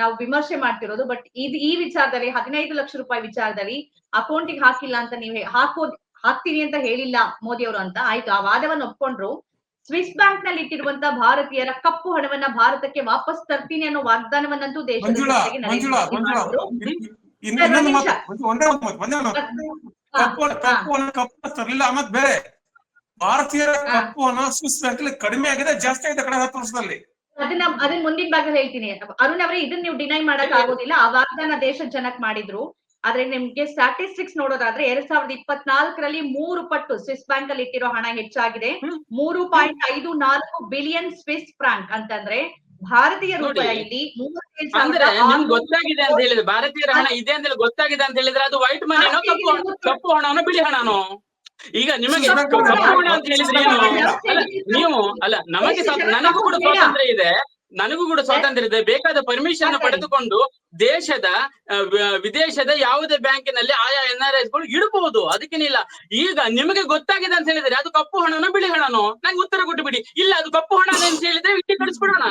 ನಾವು ವಿಮರ್ಶೆ ಮಾಡ್ತಿರೋದು ಬಟ್ ಇದು ಈ ವಿಚಾರದಲ್ಲಿ ಹದಿನೈದು ಲಕ್ಷ ರೂಪಾಯಿ ವಿಚಾರದಲ್ಲಿ ಅಕೌಂಟಿಗೆ ಹಾಕಿಲ್ಲ ಅಂತ ನೀವು ಹಾಕೋ ಹಾಕ್ತೀನಿ ಅಂತ ಹೇಳಿಲ್ಲ ಮೋದಿ ಅವರು ಅಂತ ಆಯ್ತು. ಆ ವಾದವನ್ನು ಒಪ್ಕೊಂಡ್ರು. ಸ್ವಿಸ್ ಬ್ಯಾಂಕ್ನಲ್ಲಿ ಇಟ್ಟಿರುವಂತ ಭಾರತೀಯರ ಕಪ್ಪು ಹಣವನ್ನ ಭಾರತಕ್ಕೆ ವಾಪಸ್ ತರ್ತೀನಿ ಅನ್ನೋ ವಾಗ್ದಾನವನ್ನಂತೂ ದೇಶದ ಮಾತು ಬೇರೆ. ಭಾರತೀಯರ. ಕಪ್ಪು ಹಣ ಸ್ವಿಸ್ ಬ್ಯಾಂಕ್ ಕಡಿಮೆ ಆಗಿದೆ ಜಾಸ್ತಿ ಆಗಿದೆ ಕಡೆ ಹತ್ತು ವರ್ಷದಲ್ಲಿ. ಅದನ್ನ ಅದನ್ನ ಮುಂದಿನ ಭಾಗದಲ್ಲಿ ಹೇಳ್ತೀನಿ. ಅರುಣ್ ಅವ್ರೆ ಇದನ್ನ ನೀವು ಡಿನೈ ಮಾಡಕ್ ಆಗೋದಿಲ್ಲ. ಆ ವಾಗ್ದಾನ ದೇಶದ ಜನಕ್ ಮಾಡಿದ್ರು. ಆದ್ರೆ ನಿಮ್ಗೆ ಸ್ಟಾಟಿಸ್ಟಿಕ್ಸ್ ನೋಡೋದಾದ್ರೆ ಎರಡ್ ಸಾವಿರದ ಇಪ್ಪತ್ನಾಲ್ಕರಲ್ಲಿ ಮೂರು ಪಟ್ಟು ಸ್ವಿಸ್ ಬ್ಯಾಂಕ್ ಅಲ್ಲಿ ಇಟ್ಟಿರೋ ಹಣ ಹೆಚ್ಚಾಗಿದೆ. ಮೂರು ಪಾಯಿಂಟ್ ಐದು ನಾಲ್ಕು ಬಿಲಿಯನ್ ಸ್ವಿಸ್ ಫ್ರಾಂಕ್ ಅಂತಂದ್ರೆ ಭಾರತೀಯ. ರೂಪಾಯಲ್ಲಿ ಗೊತ್ತಾಗಿದೆ ಅಂತ ಹೇಳಿದ್ರೆ ಭಾರತೀಯ ಹಣ ಇದೆ ಅಂತ ಗೊತ್ತಾಗಿದೆ ಅಂತ ಹೇಳಿದ್ರೆ ಅದು ವೈಟ್ ಮನಿ ಕಪ್ಪು ಹಣನೋ ಬಿಳಿ ಹಣನೋ? ಈಗ ನಿಮಗೆ. ಹಣ ಅಂತ ಹೇಳಿದ್ರೆ ನೀವು ಅಲ್ಲ ನಮಗೆ ನನಗೂ ಕೂಡ ಸ್ವಾತಂತ್ರ್ಯ ಇದೆ. ನನಗೂ ಕೂಡ ಸ್ವಾತಂತ್ರ್ಯ ಇದೆ. ಬೇಕಾದ ಪರ್ಮಿಷನ್. ಪಡೆದುಕೊಂಡು ದೇಶದ ವಿದೇಶದ ಯಾವುದೇ ಬ್ಯಾಂಕಿನಲ್ಲಿ ಆಯಾ ಎನ್ ಆರ್ಗಳು ಇಡಬಹುದು. ಅದಕ್ಕೇನಿಲ್ಲ ಈಗ ನಿಮಗೆ ಗೊತ್ತಾಗಿದೆ ಅಂತ ಹೇಳಿದ್ರೆ ಅದು ಕಪ್ಪು ಹಣನೋ ಬಿಳಿ ಹಣನೋ? ನಂಗೆ ಉತ್ತರ ಕೊಟ್ಟು ಬಿಡಿ. ಇಲ್ಲ ಅದು ಕಪ್ಪು ಹಣ ಅಂತ ಹೇಳಿದ್ರೆ ಕಳಿಸ್ಬಿಡೋಣ.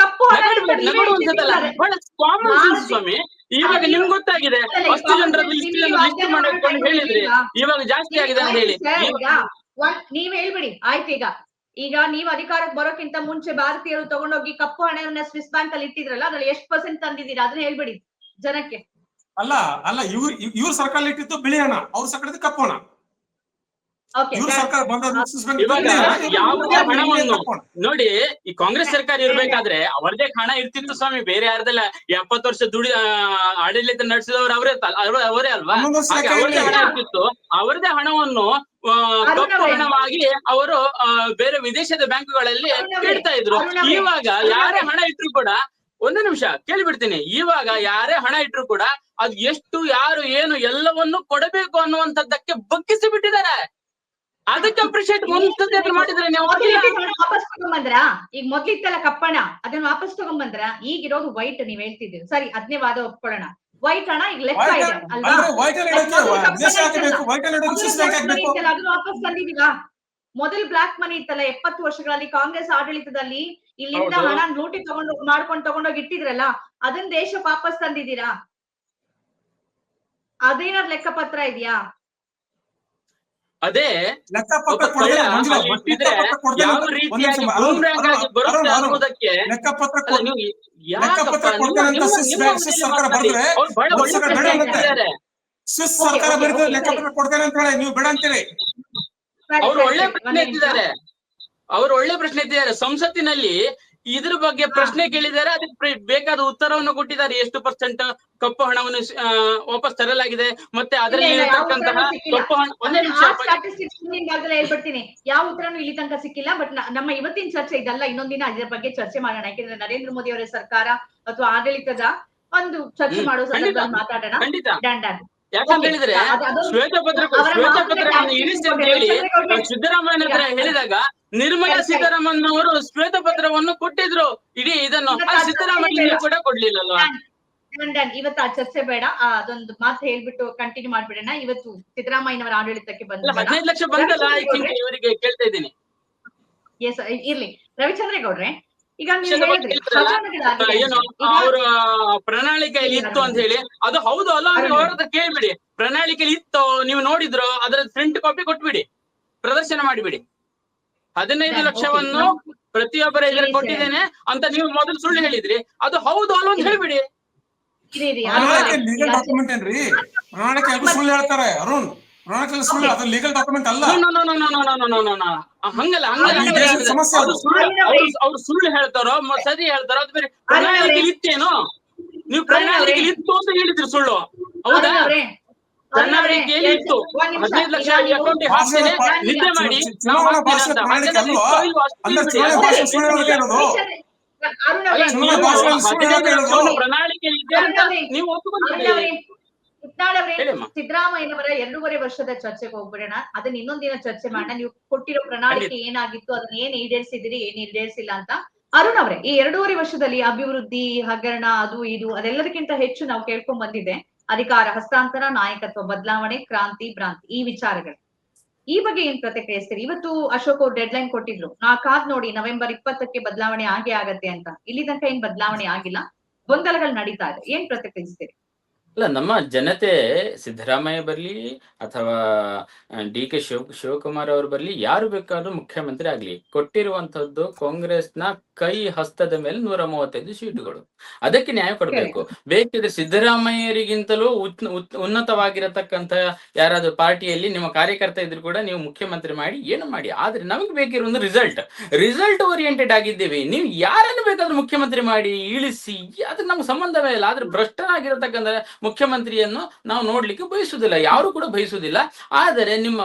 ಕಪ್ಪು ಹಣ ಕಾಮನ್ ಸೆನ್ಸ್ ಸ್ವಾಮಿ. ಇವಾಗ ನಿಮ್ಗೆ ಗೊತ್ತಾಗಿದೆ. ಅಷ್ಟು ಜನರ sense ಲಿಸ್ಟ್ ನೀವು ಮಾಡಿಕೊಂಡು ಹೇಳಿದ್ರಿ? ಇವಾಗ ಜಾಸ್ತಿ ಆಗಿದೆ ಅಂತ ಹೇಳಿ. ನೀವ್ ಹೇಳ್ಬಿಡಿ ಆಯ್ತು ಈಗ. ಈಗ ನೀವು ಅಧಿಕಾರಕ್ಕೆ ಬರೋಕ್ಕಿಂತ ಮುಂಚೆ ಭಾರತೀಯರು ತಗೊಂಡೋಗಿ ಕಪ್ಪು ಹಣವನ್ನ ಸ್ವಿಸ್ ಬ್ಯಾಂಕ್ ಅಲ್ಲಿ ಇಟ್ಟಿದ್ರಲ್ಲ ಅದ್ರಲ್ಲಿ ಎಷ್ಟು ಪರ್ಸೆಂಟ್ ತಂದಿದ್ದೀರಾ? ಅದನ್ನ ಹೇಳ್ಬಿಡಿ ಜನಕ್ಕೆ. ಅಲ್ಲ ಅಲ್ಲ ಇವ್ರ ಇವ್ರ ಸರ್ಕಾರ ಇಟ್ಟಿದ್ದು ಬಿಳಿ ಹಣ ಅವ್ರ ಸರ್ಕಾರ ಕಪ್ಪು ಹಣ. ಸರ್ಕಾರ ನೋಡಿ ಈ ಕಾಂಗ್ರೆಸ್ ಸರ್ಕಾರ ಇರ್ಬೇಕಾದ್ರೆ ಅವರದೇ ಹಣ ಇರ್ತಿತ್ತು ಸ್ವಾಮಿ ಬೇರೆ ಯಾರ್ದಲ್ಲ ಎಪ್ಪತ್ತು ವರ್ಷ ದುಡಿ ಆಡಳಿತ ನಡೆಸಿದವರು ಅವರೇ ಅವರೇ ಅಲ್ವಾ? ಅವರದೇ ಹಣ ಇರ್ತಿತ್ತು. ಅವರದೇ ಹಣವನ್ನು ಕಪ್ಪು ಹಣವಾಗಿ ಅವರು ಬೇರೆ ವಿದೇಶದ ಬ್ಯಾಂಕುಗಳಲ್ಲಿ ಇಡ್ತಾ ಇದ್ರು. ಇವಾಗ ಯಾರೇ ಹಣ ಇಟ್ರು ಕೂಡ ಒಂದೇ ನಿಮಿಷ ಕೇಳಿಬಿಡ್ತೀನಿ. ಇವಾಗ ಯಾರೇ ಹಣ ಇಟ್ರು ಕೂಡ ಅದ್ ಎಷ್ಟು ಯಾರು ಏನು ಎಲ್ಲವನ್ನು ಕೊಡಬೇಕು ಅನ್ನುವಂಥದ್ದಕ್ಕೆ ಬಗ್ಗಿಸಿ ಬಿಟ್ಟಿದ್ದಾರೆ. ಅದಕ್ಕೆ ಅಪ್ರಿಶಿಯೇಟ್ ಮುಂದೆ ಮಾಡಿದ್ರೆ ವಾಪಸ್ ತಗೊಂಡ್ಬಂದ್ರ ಈಗ ಮೊದ್ಲಿತ್ತಲ್ಲ ಕಪ್ಪಣ ಅದನ್ನ ವಾಪಸ್ ತಗೊಂಡ್ಬಂದ್ರ ಈಗ ಇರೋದು ವೈಟ್ ನೀವ್ ಹೇಳ್ತಿದ್ದೀರಿ. ಸರಿ ಅದ್ನೇ ವಾದ ಒಪ್ಕೊಳ್ಳೋಣ. ವೈಟ್ ಹಣ ಈಗ ಲೆಕ್ಕ ಇದೆ. ಅಲ್ವಾ? ವಾಪಸ್ ತಂದಿದೀವಾ ಮೊದಲು ಬ್ಲಾಕ್ ಮನಿ ಇತ್ತಲ್ಲ ಎಪ್ಪತ್ತು ವರ್ಷಗಳಲ್ಲಿ ಕಾಂಗ್ರೆಸ್ ಆಡಳಿತದಲ್ಲಿ ಇಲ್ಲಿಂದ ಹಣ ನೋಟಿ ತಗೊಂಡು ಮಾಡ್ಕೊಂಡು ತಗೊಂಡೋಗಿ ಇಟ್ಟಿದ್ರಲ್ಲ ಅದನ್ನ ದೇಶ ವಾಪಸ್ ತಂದಿದ್ದೀರಾ? ಅದೇನಾದ್ರು ಲೆಕ್ಕಪತ್ರ ಇದೆಯಾ? ಅದೇ ಯಾವ ರೀತಿಯಾಗಿ ಸರ್ಕಾರ ಲೆಕ್ಕಪತ್ರ ಕೊಡ್ತಾರೆ ಅಂತ ಹೇಳಿ ನೀವು ಬೇಡ ಅಂತೀರಿ. ಅವ್ರು ಒಳ್ಳೆ ಪ್ರಶ್ನೆ ಎತ್ತಿದ್ದಾರೆ ಅವ್ರು ಒಳ್ಳೆ ಪ್ರಶ್ನೆ ಎತ್ತಿದ್ದಾರೆ ಸಂಸತ್ತಿನಲ್ಲಿ ಇದ್ರ ಬಗ್ಗೆ ಪ್ರಶ್ನೆ ಕೇಳಿದ್ದಾರೆ ಅದಕ್ಕೆ ಬೇಕಾದ ಉತ್ತರವನ್ನು ಕೊಟ್ಟಿದ್ದಾರೆ. ಎಷ್ಟು ಪರ್ಸೆಂಟ್ ಕಪ್ಪು ಹಣವನ್ನು ವಾಪಸ್ ತರಲಾಗಿದೆ? ಮತ್ತೆ ಅದರಲ್ಲಿ ಇರತಕ್ಕಂತಹ. ಕಪ್ಪು ಹಣ ಒಂದೇ ಹೇಳ್ಬಿಡ್ತೀನಿ. ಯಾವ ಉತ್ತರನು ಇಲ್ಲಿ ತನಕ ಸಿಕ್ಕಿಲ್ಲ ಬಟ್ ನಮ್ಮ ಇವತ್ತಿನ ಚರ್ಚೆ ಇದಲ್ಲ. ಇನ್ನೊಂದಿನ ಇದರ ಬಗ್ಗೆ ಚರ್ಚೆ ಮಾಡೋಣ. ಯಾಕಂದ್ರೆ ನರೇಂದ್ರ ಮೋದಿ ಅವರ ಸರ್ಕಾರ ಅಥವಾ ಆಡಳಿತದ ಒಂದು ಚರ್ಚೆ ಮಾಡೋ ಸಂದರ್ಭದಲ್ಲಿ. ಮಾತಾಡೋಣ. ಖಂಡಿತ. Done done. ಯಾಕಂತ ಹೇಳಿದ್ರೆ ಶ್ವೇತ ಇರಿಸಿ ಅಂತ ಹೇಳಿ ಸಿದ್ದರಾಮಯ್ಯ ಹತ್ರ ಹೇಳಿದಾಗ ನಿರ್ಮಲಾ. ಸೀತಾರಾಮನ್ ಅವರು ಶ್ವೇತಪತ್ರವನ್ನು ಕೊಟ್ಟಿದ್ರು. ಇಡೀ ಇದನ್ನು ಸಿದ್ದರಾಮಯ್ಯ ಕೂಡ ಕೊಡ್ಲಿಲ್ಲ ಅಲ್ವಾ ಡನ್ ಇವತ್ತು ಆ ಚರ್ಚೆ ಬೇಡ. ಅದೊಂದು ಮಾತು ಹೇಳ್ಬಿಟ್ಟು ಕಂಟಿನ್ಯೂ ಮಾಡ್ಬಿಡೋಣ. ಇವತ್ತು ಸಿದ್ದರಾಮಯ್ಯನವರ ಆಡಳಿತಕ್ಕೆ ಬಂದ ಹದಿನೈದು ಲಕ್ಷ ಬಂದಲ್ಲ ಇವರಿಗೆ ಕೇಳ್ತಾ ಇದ್ದೀನಿ. ಎಸ್ ಇರ್ಲಿ. ರವಿಚಂದ್ರೇಗೌಡ್ರೆ ಈಗ ಏನು. ಅವರ ಪ್ರಣಾಳಿಕೆಯಲ್ಲಿ ಇತ್ತು ಅಂತ ಹೇಳಿ ಅದು ಹೌದು ಅಲ್ಲ ಅಂತ ಅವ್ರ ಹತ್ರ ಕೇಳ್ಬಿಡಿ. ಪ್ರಣಾಳಿಕೆಯಲ್ಲಿ ಇತ್ತು ನೀವು ನೋಡಿದ್ರು ಅದರ ಪ್ರಿಂಟ್ ಕಾಪಿ ಕೊಟ್ಬಿಡಿ ಪ್ರದರ್ಶನ ಮಾಡಿಬಿಡಿ. ಹದಿನೈದು. ಲಕ್ಷವನ್ನು ಪ್ರತಿಯೊಬ್ಬರ ಸರಿ. ಕೊಟ್ಟಿದ್ದೇನೆ ಅಂತ ನೀವು ಮೊದಲು ಸುಳ್ಳು ಹೇಳಿದ್ರಿ. ಅದು ಹೌದು ಅಲ್ಲ ಅಂತ ಹೇಳ್ಬಿಡಿ. ಡಾಕ್ಯುಮೆಂಟ್ ಏನ್ರಿ? ಪ್ರಣಾಳಿಕೆ ಅದು ಸುಳ್ಳು ಹೇಳ್ತಾರೆ ಅರುಣ್? ಋಣ ಅದು ಲೀಗಲ್ ಡಾಕ್ಯುಮೆಂಟ್ ಅಲ್ಲ ಹಂಗಲ್ಲ ಹಂಗಲ್ಲ ಸಮಸ್ಯೆ ಅವ್ರು ಸುಳ್ಳು ಹೇಳ್ತಾರೋ ಸರಿ ಹೇಳ್ತಾರೋ ಅದ್ ಬೇರೆ ಪ್ರಣಾಳಿಕೆಲಿ ಇತ್ತೇನು ನೀವು ಪ್ರಣಾಳಿಕೆಲಿ ಇತ್ತು ಅಂತ ಹೇಳಿದ್ರಿ ಸುಳ್ಳು ಹೌದಾ ಪ್ರಣಾಳಿಕೆಯಲ್ಲಿ ಇತ್ತು ಹದಿನೈದು ಲಕ್ಷ ಅಕೌಂಟ್ ಹಾಕ್ತೇನೆ ನಿದ್ರೆ ಮಾಡಿ ಪ್ರಣಾಳಿಕೆ ಇದೆ ಅಂತ ನೀವು ಒಪ್ಪಿಕೊಂಡಿದ್ದೀರಿ ಹೇಳಿಮ್ಮ. ಸಿದ್ದರಾಮಯ್ಯನವರ ಎರಡೂವರೆ ವರ್ಷದ ಚರ್ಚೆಗೆ ಹೋಗ್ಬಿಡೋಣ. ಅದನ್ನ ಇನ್ನೊಂದಿನ ಚರ್ಚೆ ಮಾಡೋಣ. ನೀವು ಕೊಟ್ಟಿರೋ ಪ್ರಣಾಳಿಕೆ ಏನಾಗಿತ್ತು ಅದನ್ನ ಏನ್ ಈಡೇರಿಸಿದಿರಿ ಏನ್ ಈಡೇರಿಸಿಲ್ಲ ಅಂತ ಅರುಣ್ ಅವರೇ ಈ ಎರಡೂವರೆ ವರ್ಷದಲ್ಲಿ ಅಭಿವೃದ್ಧಿ ಹಗರಣ ಅದು ಇದು ಅದೆಲ್ಲದಕ್ಕಿಂತ ಹೆಚ್ಚು ನಾವು ಕೇಳ್ಕೊಂಡ್ ಬಂದಿದೆ ಅಧಿಕಾರ ಹಸ್ತಾಂತರ ನಾಯಕತ್ವ ಬದಲಾವಣೆ ಕ್ರಾಂತಿ ಭ್ರಾಂತಿ ಈ ವಿಚಾರಗಳು. ಈ ಬಗ್ಗೆ ಏನ್ ಪ್ರತಿಕ್ರಿಯಿಸ್ತೀರಿ? ಇವತ್ತು ಅಶೋಕ್ ಅವ್ರು ಡೆಡ್ ಲೈನ್ ಕೊಟ್ಟಿದ್ರು ನಾ ಕಾದ್ ನೋಡಿ ನವೆಂಬರ್ ಇಪ್ಪತ್ತಕ್ಕೆ ಬದಲಾವಣೆ ಆಗೇ ಆಗತ್ತೆ ಅಂತ. ಇಲ್ಲಿ ತನಕ ಏನ್ ಬದಲಾವಣೆ ಆಗಿಲ್ಲ. ಗೊಂದಲಗಳು ನಡೀತಾ ಇದೆ. ಏನ್ ಪ್ರತಿಕ್ರಿಯಿಸ್ತೀರಿ? ಅಲ್ಲ ನಮ್ಮ ಜನತೆ ಸಿದ್ದರಾಮಯ್ಯ ಬರಲಿ ಅಥವಾ ಡಿ ಕೆ ಶಿವ ಶಿವಕುಮಾರ್ ಅವರು ಬರಲಿ ಯಾರು ಬೇಕಾದ್ರೂ ಮುಖ್ಯಮಂತ್ರಿ ಆಗ್ಲಿ. ಕೊಟ್ಟಿರುವಂತದ್ದು ಕಾಂಗ್ರೆಸ್ನ ಕೈ ಹಸ್ತದ ಮೇಲೆ ನೂರ ಮೂವತ್ತೈದು ಸೀಟುಗಳು. ಅದಕ್ಕೆ ನ್ಯಾಯ ಕೊಡಬೇಕು. ಬೇಕಿದ್ರೆ ಸಿದ್ದರಾಮಯ್ಯರಿಗಿಂತಲೂ ಉನ್ನತವಾಗಿರತಕ್ಕಂತ ಯಾರಾದ್ರೂ ಪಾರ್ಟಿಯಲ್ಲಿ ನಿಮ್ಮ ಕಾರ್ಯಕರ್ತ ಇದ್ರು ಕೂಡ ನೀವು ಮುಖ್ಯಮಂತ್ರಿ ಮಾಡಿ ಏನು ಮಾಡಿ. ಆದ್ರೆ ನಮಗೆ ಬೇಕಿರೋ ಒಂದು ರಿಸಲ್ಟ್ ರಿಸಲ್ಟ್ ಓರಿಯೆಂಟೆಡ್ ಆಗಿದ್ದೀವಿ. ನೀವು ಯಾರನ್ನು ಬೇಕಾದ್ರೂ ಮುಖ್ಯಮಂತ್ರಿ ಮಾಡಿ ಇಳಿಸಿ ಅದಕ್ಕೆ ನಮ್ಗೆ ಸಂಬಂಧವೇ ಇಲ್ಲ. ಆದ್ರೆ ಭ್ರಷ್ಟನಾಗಿರತಕ್ಕಂಥ ಮುಖ್ಯಮಂತ್ರಿಯನ್ನು ನಾವು ನೋಡ್ಲಿಕ್ಕೆ ಬಯಸುವುದಿಲ್ಲ, ಯಾರು ಕೂಡ ಬಯಸುವುದಿಲ್ಲ. ಆದರೆ ನಿಮ್ಮ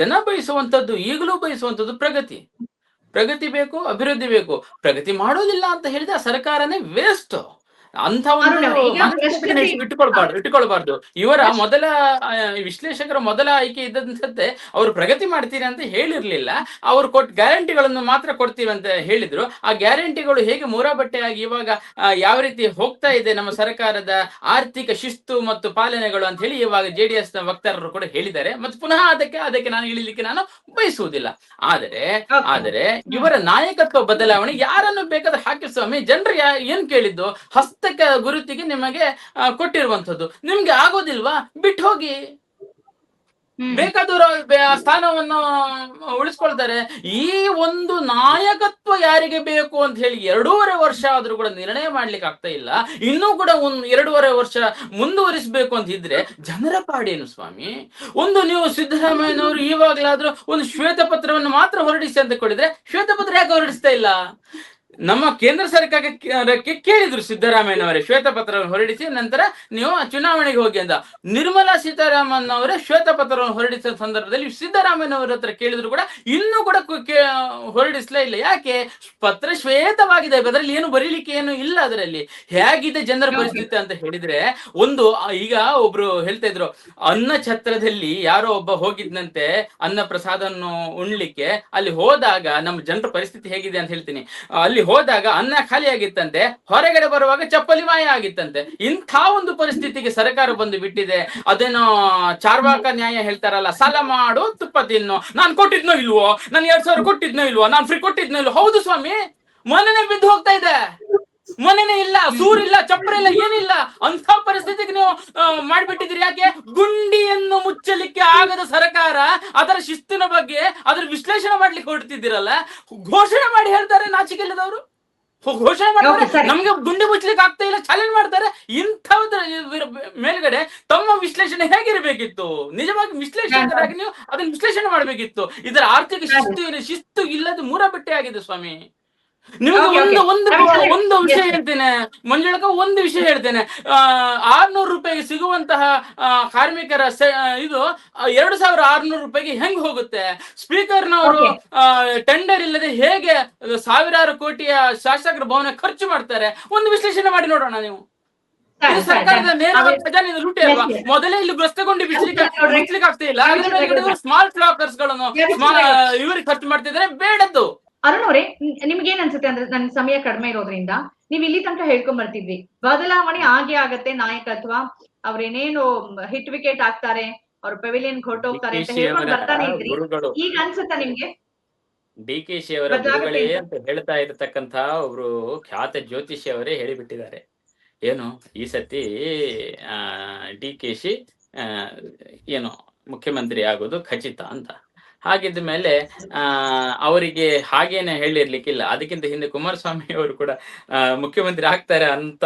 ಜನ ಬಯಸುವಂತದ್ದು ಈಗಲೂ ಬಯಸುವಂತದ್ದು ಪ್ರಗತಿ. ಪ್ರಗತಿ ಬೇಕು, ಅಭಿವೃದ್ಧಿ ಬೇಕು. ಪ್ರಗತಿ ಮಾಡೋದಿಲ್ಲ ಅಂತ ಹೇಳಿದ ಸರ್ಕಾರನೇ ವೇಸ್ಟ್ ಅಂತ ಒಂದು ಇಟ್ಟುಕೊಳ್ಬಾರ್ದು ಇಟ್ಟುಕೊಳ್ಬಾರ್ದು. ಇವರ ಮೊದಲ ವಿಶ್ಲೇಷಕರ ಮೊದಲ ಆಯ್ಕೆ ಇದ್ದಂತೆ ಅವರು ಪ್ರಗತಿ ಮಾಡ್ತೀರಿ ಅಂತ ಹೇಳಿರ್ಲಿಲ್ಲ. ಅವರು ಕೊಟ್ ಗ್ಯಾರಂಟಿಗಳನ್ನು ಮಾತ್ರ ಕೊಡ್ತೀವಿ ಅಂತ ಹೇಳಿದ್ರು. ಆ ಗ್ಯಾರಂಟಿಗಳು ಹೇಗೆ ಮೂರಾಬಟ್ಟೆಯಾಗಿ ಇವಾಗ ಯಾವ ರೀತಿ ಹೋಗ್ತಾ ಇದೆ ನಮ್ಮ ಸರ್ಕಾರದ ಆರ್ಥಿಕ ಶಿಸ್ತು ಮತ್ತು ಪಾಲನೆಗಳು ಅಂತ ಹೇಳಿ ಇವಾಗ ಜೆ ಡಿ ಎಸ್ನ ವಕ್ತಾರರು ಕೂಡ ಹೇಳಿದ್ದಾರೆ. ಮತ್ತು ಪುನಃ ಅದಕ್ಕೆ ಅದಕ್ಕೆ ನಾನು ಇಳಿಲಿಕ್ಕೆ ನಾನು ಬಯಸುವುದಿಲ್ಲ. ಆದರೆ. ಆದರೆ ಇವರ ನಾಯಕತ್ವ ಬದಲಾವಣೆ ಯಾರನ್ನು ಬೇಕಾದ್ರೆ ಹಾಕಿ ಸ್ವಾಮಿ ಜನರು ಏನ್ ಕೇಳಿದ್ದು? ಹಸ್ತಕ ಗುರುತಿಗೆ ನಿಮಗೆ ಕೊಟ್ಟಿರುವಂತದ್ದು ನಿಮ್ಗೆ ಆಗೋದಿಲ್ವಾ? ಬಿಟ್ಟು ಹೋಗಿ. ಬೇಕಾದರೂ ಬೇಕಾದವರು ಸ್ಥಾನವನ್ನು ಉಳಿಸ್ಕೊಳ್ತಾರೆ. ಈ ಒಂದು ನಾಯಕತ್ವ ಯಾರಿಗೆ ಬೇಕು ಅಂತ ಹೇಳಿ ಎರಡೂವರೆ ವರ್ಷ ಆದ್ರೂ ಕೂಡ ನಿರ್ಣಯ ಮಾಡ್ಲಿಕ್ಕೆ ಆಗ್ತಾ ಇಲ್ಲ. ಇನ್ನೂ ಕೂಡ ಒಂದ್ ಎರಡೂವರೆ ವರ್ಷ ಮುಂದುವರಿಸಬೇಕು ಅಂತ ಇದ್ರೆ ಜನರ ಪಾಡೇನು ಸ್ವಾಮಿ? ಒಂದು ನೀವು ಸಿದ್ದರಾಮಯ್ಯನವರು ಇವಾಗ್ಲಾದ್ರೂ ಒಂದು ಶ್ವೇತಪತ್ರವನ್ನು ಮಾತ್ರ ಹೊರಡಿಸಿ ಅಂತ ಕೊಡಿದ್ರೆ ಶ್ವೇತಪತ್ರ ಯಾಕೆ ಹೊರಡಿಸ್ತಾ ಇಲ್ಲ? ನಮ್ಮ ಕೇಂದ್ರ ಸರ್ಕಾರಕ್ಕೆ ಕೇಳಿದ್ರು ಸಿದ್ದರಾಮಯ್ಯನವರೇ ಶ್ವೇತಪತ್ರವನ್ನು ಹೊರಡಿಸಿ ನಂತರ ನೀವು ಚುನಾವಣೆಗೆ ಹೋಗಿ ಅಂತ ನಿರ್ಮಲಾ ಸೀತಾರಾಮನ್ ಅವರೇ ಶ್ವೇತಪತ್ರವನ್ನು ಹೊರಡಿಸಿದ ಸಂದರ್ಭದಲ್ಲಿ ಸಿದ್ದರಾಮಯ್ಯನವರ ಹತ್ರ ಕೇಳಿದ್ರು ಕೂಡ ಇನ್ನೂ ಕೂಡ ಹೊರಡಿಸ್ಲೇ ಇಲ್ಲ. ಯಾಕೆ? ಪತ್ರ ಶ್ವೇತವಾಗಿದೆ. ಅದರಲ್ಲಿ ಏನು ಬರೀಲಿಕ್ಕೆ ಏನು ಇಲ್ಲ ಅದರಲ್ಲಿ. ಹೇಗಿದೆ ಜನರ ಪರಿಸ್ಥಿತಿ ಅಂತ ಹೇಳಿದ್ರೆ ಒಂದು ಈಗ ಒಬ್ರು ಹೇಳ್ತಾ ಇದ್ರು ಅನ್ನ ಛತ್ರದಲ್ಲಿ ಯಾರೋ ಒಬ್ಬ ಹೋಗಿದ್ನಂತೆ ಅನ್ನ ಪ್ರಸಾದವನ್ನು ಉಣ್ಲಿಕ್ಕೆ. ಅಲ್ಲಿ ಹೋದಾಗ ನಮ್ಮ ಜನರ ಪರಿಸ್ಥಿತಿ ಹೇಗಿದೆ ಅಂತ ಹೇಳ್ತೀನಿ. ಅಲ್ಲಿ ಹೋದಾಗ ಅನ್ನ ಖಾಲಿ ಆಗಿತ್ತಂತೆ, ಹೊರಗಡೆ ಬರುವಾಗ ಚಪ್ಪಲಿ ಮಾಯ ಆಗಿತ್ತಂತೆ. ಇಂಥ ಒಂದು ಪರಿಸ್ಥಿತಿಗೆ ಸರ್ಕಾರ ಬಂದು ಬಿಟ್ಟಿದೆ. ಅದೇನೋ ಚಾರ್ವಾಕ ನ್ಯಾಯ ಹೇಳ್ತಾರಲ್ಲ, ಸಾಲ ಮಾಡು, ತುಪ್ಪ ತಿನ್ನು. ನಾನು ಕೊಟ್ಟಿದ್ನೋ ಇಲ್ವೋ? ನಾನು ಎರಡ್ ಸಾವಿರ ಕೊಟ್ಟಿದ್ನೋ ಇಲ್ವೋ? ನಾನು ಫ್ರೀ ಕೊಟ್ಟಿದ್ನೋ ಇಲ್ವೋ? ಹೌದು ಸ್ವಾಮಿ, ಮೊನ್ನೆ ಬಿದ್ದು ಹೋಗ್ತಾ ಇದೆ. ಮೊನ್ನೆನೆ ಇಲ್ಲ ಸೂರಿಲ್ಲ ಚಪ್ಪರ ಇಲ್ಲ ಏನಿಲ್ಲ. ಅಂತ ಪರಿಸ್ಥಿತಿಗೆ ನೀವು ಮಾಡಿಬಿಟ್ಟಿದ್ರಿ ಯಾಕೆ? ಗುಂಡಿಯನ್ನು ಮುಚ್ಚಲಿಕ್ಕೆ ಆಗದ ಸರ್ಕಾರ ಅದರ ಶಿಸ್ತಿನ ಬಗ್ಗೆ ಅದರ ವಿಶ್ಲೇಷಣೆ ಮಾಡ್ಲಿಕ್ಕೆ ಹೊರಟಿದ್ದೀರಲ್ಲ ಘೋಷಣೆ ಮಾಡಿ ಹೇಳ್ತಾರೆ ನಾಚಿಕೆಲ್ಲದವರು ಘೋಷಣೆ ಮಾಡ್ತಾರೆ. ನಮ್ಗೆ ಗುಂಡಿ ಮುಚ್ಚಲಿಕ್ಕೆ ಆಗ್ತಾ ಇಲ್ಲ ಚಾಲೆಂಜ್ ಮಾಡ್ತಾರೆ. ಇಂಥದ್ರ ಮೇಲ್ಗಡೆ ತಮ್ಮ ವಿಶ್ಲೇಷಣೆ ಹೇಗಿರಬೇಕಿತ್ತು? ನಿಜವಾಗಿ ವಿಶ್ಲೇಷಕರಾಗಿ ನೀವು ಅದನ್ನ ವಿಶ್ಲೇಷಣೆ ಮಾಡಬೇಕಿತ್ತು. ಇದರ ಆರ್ಥಿಕ ಶಿಸ್ತು ಶಿಸ್ತು ಇಲ್ಲದ ಮೂರ ಬಟ್ಟೆ ಆಗಿದೆ ಸ್ವಾಮಿ. ನಿಮಗೆ ಒಂದು ಒಂದು ಒಂದು ವಿಷಯ ಹೇಳ್ತೇನೆ. ಮಂಜುಳಕ ಒಂದು ವಿಷಯ ಹೇಳ್ತೇನೆ. ಆರ್ನೂರು ರೂಪಾಯಿಗೆ ಸಿಗುವಂತಹ ಕಾರ್ಮಿಕರ ಇದು ಎರಡು ಸಾವಿರ ಆರ್ನೂರು ರೂಪಾಯಿಗೆ ಹೆಂಗ್ ಹೋಗುತ್ತೆ? ಸ್ಪೀಕರ್ನವರು ಟೆಂಡರ್ ಇಲ್ಲದೆ ಹೇಗೆ ಸಾವಿರಾರು ಕೋಟಿಯ ಶಾಸಕರ ಭವನ ಖರ್ಚು ಮಾಡ್ತಾರೆ? ಒಂದು ವಿಶ್ಲೇಷಣೆ ಮಾಡಿ ನೋಡೋಣ ನೀವು. ಸರ್ಕಾರದ ನೇರವಾಗಿ ನೇರವಾದ ಲೂಟಿ ಅಲ್ವಾ. ಮೊದಲೇ ಇಲ್ಲಿ ಭ್ರಷ್ಟಗೊಂಡು ಬಿಡ್ಲಿಕ್ಕೆ. ಬಿಚ್ಚಲಿಕ್ಕೆ ಆಗ್ತಾ ಇಲ್ಲ. ಸ್ಮಾಲ್ ಫ್ಲಾಕರ್ಸ್ಗಳನ್ನು ಇವ್ರಿಗೆ ಖರ್ಚು ಮಾಡ್ತಿದ್ರೆ ಬೇಡದ್ದು. ಅರುಣ್ ಅವರೇ ನಿಮ್ಗೆ ಏನ್ ಅನ್ಸುತ್ತೆ ಅಂದ್ರೆ ನನ್ ಸಮಯ ಕಡಿಮೆ ಇರೋದ್ರಿಂದ? ನೀವ್ ಇಲ್ಲಿ ತನಕ ಹೇಳ್ಕೊಂಡ್ ಬರ್ತಿದ್ವಿ. ಬದಲಾವಣೆ ಆಗೇ ಆಗತ್ತೆ ನಾಯಕತ್ವ ಅವ್ರೇನೇನು ಹಿಟ್ ವಿಕೆಟ್ ಆಗ್ತಾರೆ ಅವ್ರ ಪೆವಿಲಿಯನ್ ಹೊರಟೋಗ್ತಾರೆ ಅಂತ ಹೇಳ್ಕೊಂಡ್ ಬರ್ತಾನೆ ಇದ್ರಿ. ಈಗ ಅನ್ಸುತ್ತಾ ನಿಮ್ಗೆ? ಡಿ ಕೆ ಶಿ ಅವರ ಗುರುಗಳೇ ಅಂತ. ಹೇಳ್ತಾ ಇರತಕ್ಕಂತ ಒಬ್ರು ಖ್ಯಾತ ಜ್ಯೋತಿಷಿ ಅವರೇ ಹೇಳಿಬಿಟ್ಟಿದ್ದಾರೆ. ಏನು ಈ ಸತಿ ಆ ಡಿ ಕೆ ಶಿ ಏನು ಮುಖ್ಯಮಂತ್ರಿ ಆಗೋದು ಖಚಿತ ಅಂತ. ಹಾಗಿದ್ದ ಮೇಲೆ ಆ ಅವರಿಗೆ ಹಾಗೇನೆ ಹೇಳಿರ್ಲಿಕ್ಕಿಲ್ಲ. ಅದಕ್ಕಿಂತ ಹಿಂದೆ ಕುಮಾರಸ್ವಾಮಿ ಅವರು ಕೂಡ ಮುಖ್ಯಮಂತ್ರಿ ಆಗ್ತಾರೆ ಅಂತ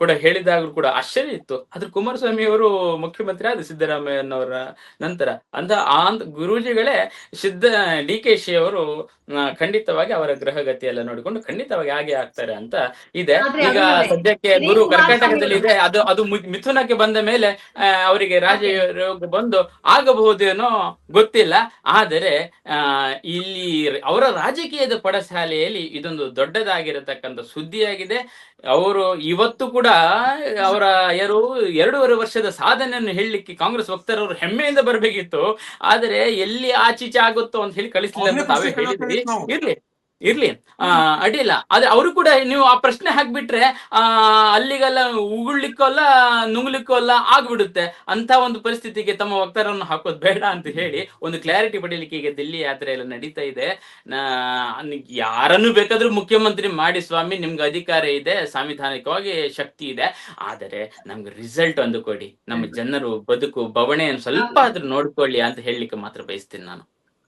ಕೂಡ ಹೇಳಿದಾಗಲೂ ಕೂಡ ಆಶ್ಚರ್ಯ ಇತ್ತು. ಆದ್ರೆ ಕುಮಾರಸ್ವಾಮಿ ಅವರು ಮುಖ್ಯಮಂತ್ರಿ ಆದ ಸಿದ್ದರಾಮಯ್ಯನವರ ನಂತರ ಅಂತ ಆ ಗುರೂಜಿಗಳೇ ಸಿದ್ದ ಡಿ ಕೆ ಶಿ ಅವರು ಖಂಡಿತವಾಗಿ ಅವರ ಗ್ರಹಗತಿಯೆಲ್ಲ ನೋಡಿಕೊಂಡು ಖಂಡಿತವಾಗಿ ಹಾಗೆ ಆಗ್ತಾರೆ ಅಂತ ಇದೆ. ಈಗ ಸದ್ಯಕ್ಕೆ ಗುರು ಕುಮಾರಸ್ವಾಮಿ ಕರ್ಕಾಟಕದಲ್ಲಿ ಇದೆ. ಅದು ಅದು ಮಿಥುನಕ್ಕೆ ಬಂದ ಮೇಲೆ ಅವರಿಗೆ ರಾಜಯೋಗ ಬಂದು ಆಗಬಹುದೇನೋ ಗೊತ್ತಿಲ್ಲ. ಆದರೆ ಆ ಇಲ್ಲಿ ಅವರ ರಾಜಕೀಯದ ಪಡಸಾಲೆಯಲ್ಲಿ ಇದೊಂದು ದೊಡ್ಡದಾಗಿರತಕ್ಕಂಥ ಸುದ್ದಿಯಾಗಿದೆ. ಅವರು ಇವತ್ತು ಕೂಡ ಅವರ ಯಾರು ಎರಡೂವರೆ ವರ್ಷದ ಸಾಧನೆಯನ್ನು ಹೇಳಲಿಕ್ಕೆ ಕಾಂಗ್ರೆಸ್ ವಕ್ತಾರವರು ಹೆಮ್ಮೆಯಿಂದ ಬರಬೇಕಿತ್ತು. ಆದರೆ ಎಲ್ಲಿ ಆಚೀಚೆ ಆಗುತ್ತೋ ಅಂತ ಹೇಳಿ ಕಳಿಸ್ಲಿಲ್ಲ ಅಂತ ತಾವೇ ಹೇಳಿದ್ವಿ ಇರ್ಲಿ. ಇರ್ಲಿ. ಆ ಅಡ್ಡಿಲ್ಲ ಆದ್ರೆ ಅವರು ಕೂಡ ನೀವು ಆ ಪ್ರಶ್ನೆ ಹಾಕ್ಬಿಟ್ರೆ ಆ ಅಲ್ಲಿಗೆಲ್ಲ ಉಗುಳ್ಲಿಕ್ಕೂ ಅಲ್ಲ ನುಂಗ್ಲಿಕ್ಕೂ ಅಲ್ಲ ಆಗ್ಬಿಡುತ್ತೆ. ಅಂತ ಒಂದು ಪರಿಸ್ಥಿತಿಗೆ ತಮ್ಮ ವಕ್ತಾರವನ್ನು ಹಾಕೋದು ಬೇಡ ಅಂತ ಹೇಳಿ ಒಂದು ಕ್ಲಾರಿಟಿ ಪಡೀಲಿಕ್ಕೆ ಈಗ ದಿಲ್ಲಿ ಯಾತ್ರೆ ಎಲ್ಲ ನಡೀತಾ ಇದೆ. ಯಾರನ್ನು ಬೇಕಾದ್ರೂ ಮುಖ್ಯಮಂತ್ರಿ ಮಾಡಿ ಸ್ವಾಮಿ ನಿಮ್ಗೆ ಅಧಿಕಾರ ಇದೆ ಸಾಂವಿಧಾನಿಕವಾಗಿ ಶಕ್ತಿ ಇದೆ. ಆದರೆ ನಮ್ಗೆ ರಿಸಲ್ಟ್ ಒಂದು ಕೊಡಿ. ನಮ್ಮ ಜನರು ಬದುಕು ಬವಣೆಯನ್ನು ಸ್ವಲ್ಪ ಆದ್ರೂ ನೋಡ್ಕೊಳ್ಳಿ ಅಂತ ಹೇಳಲಿಕ್ಕೆ ಮಾತ್ರ ಬಯಸ್ತೀನಿ ನಾನು.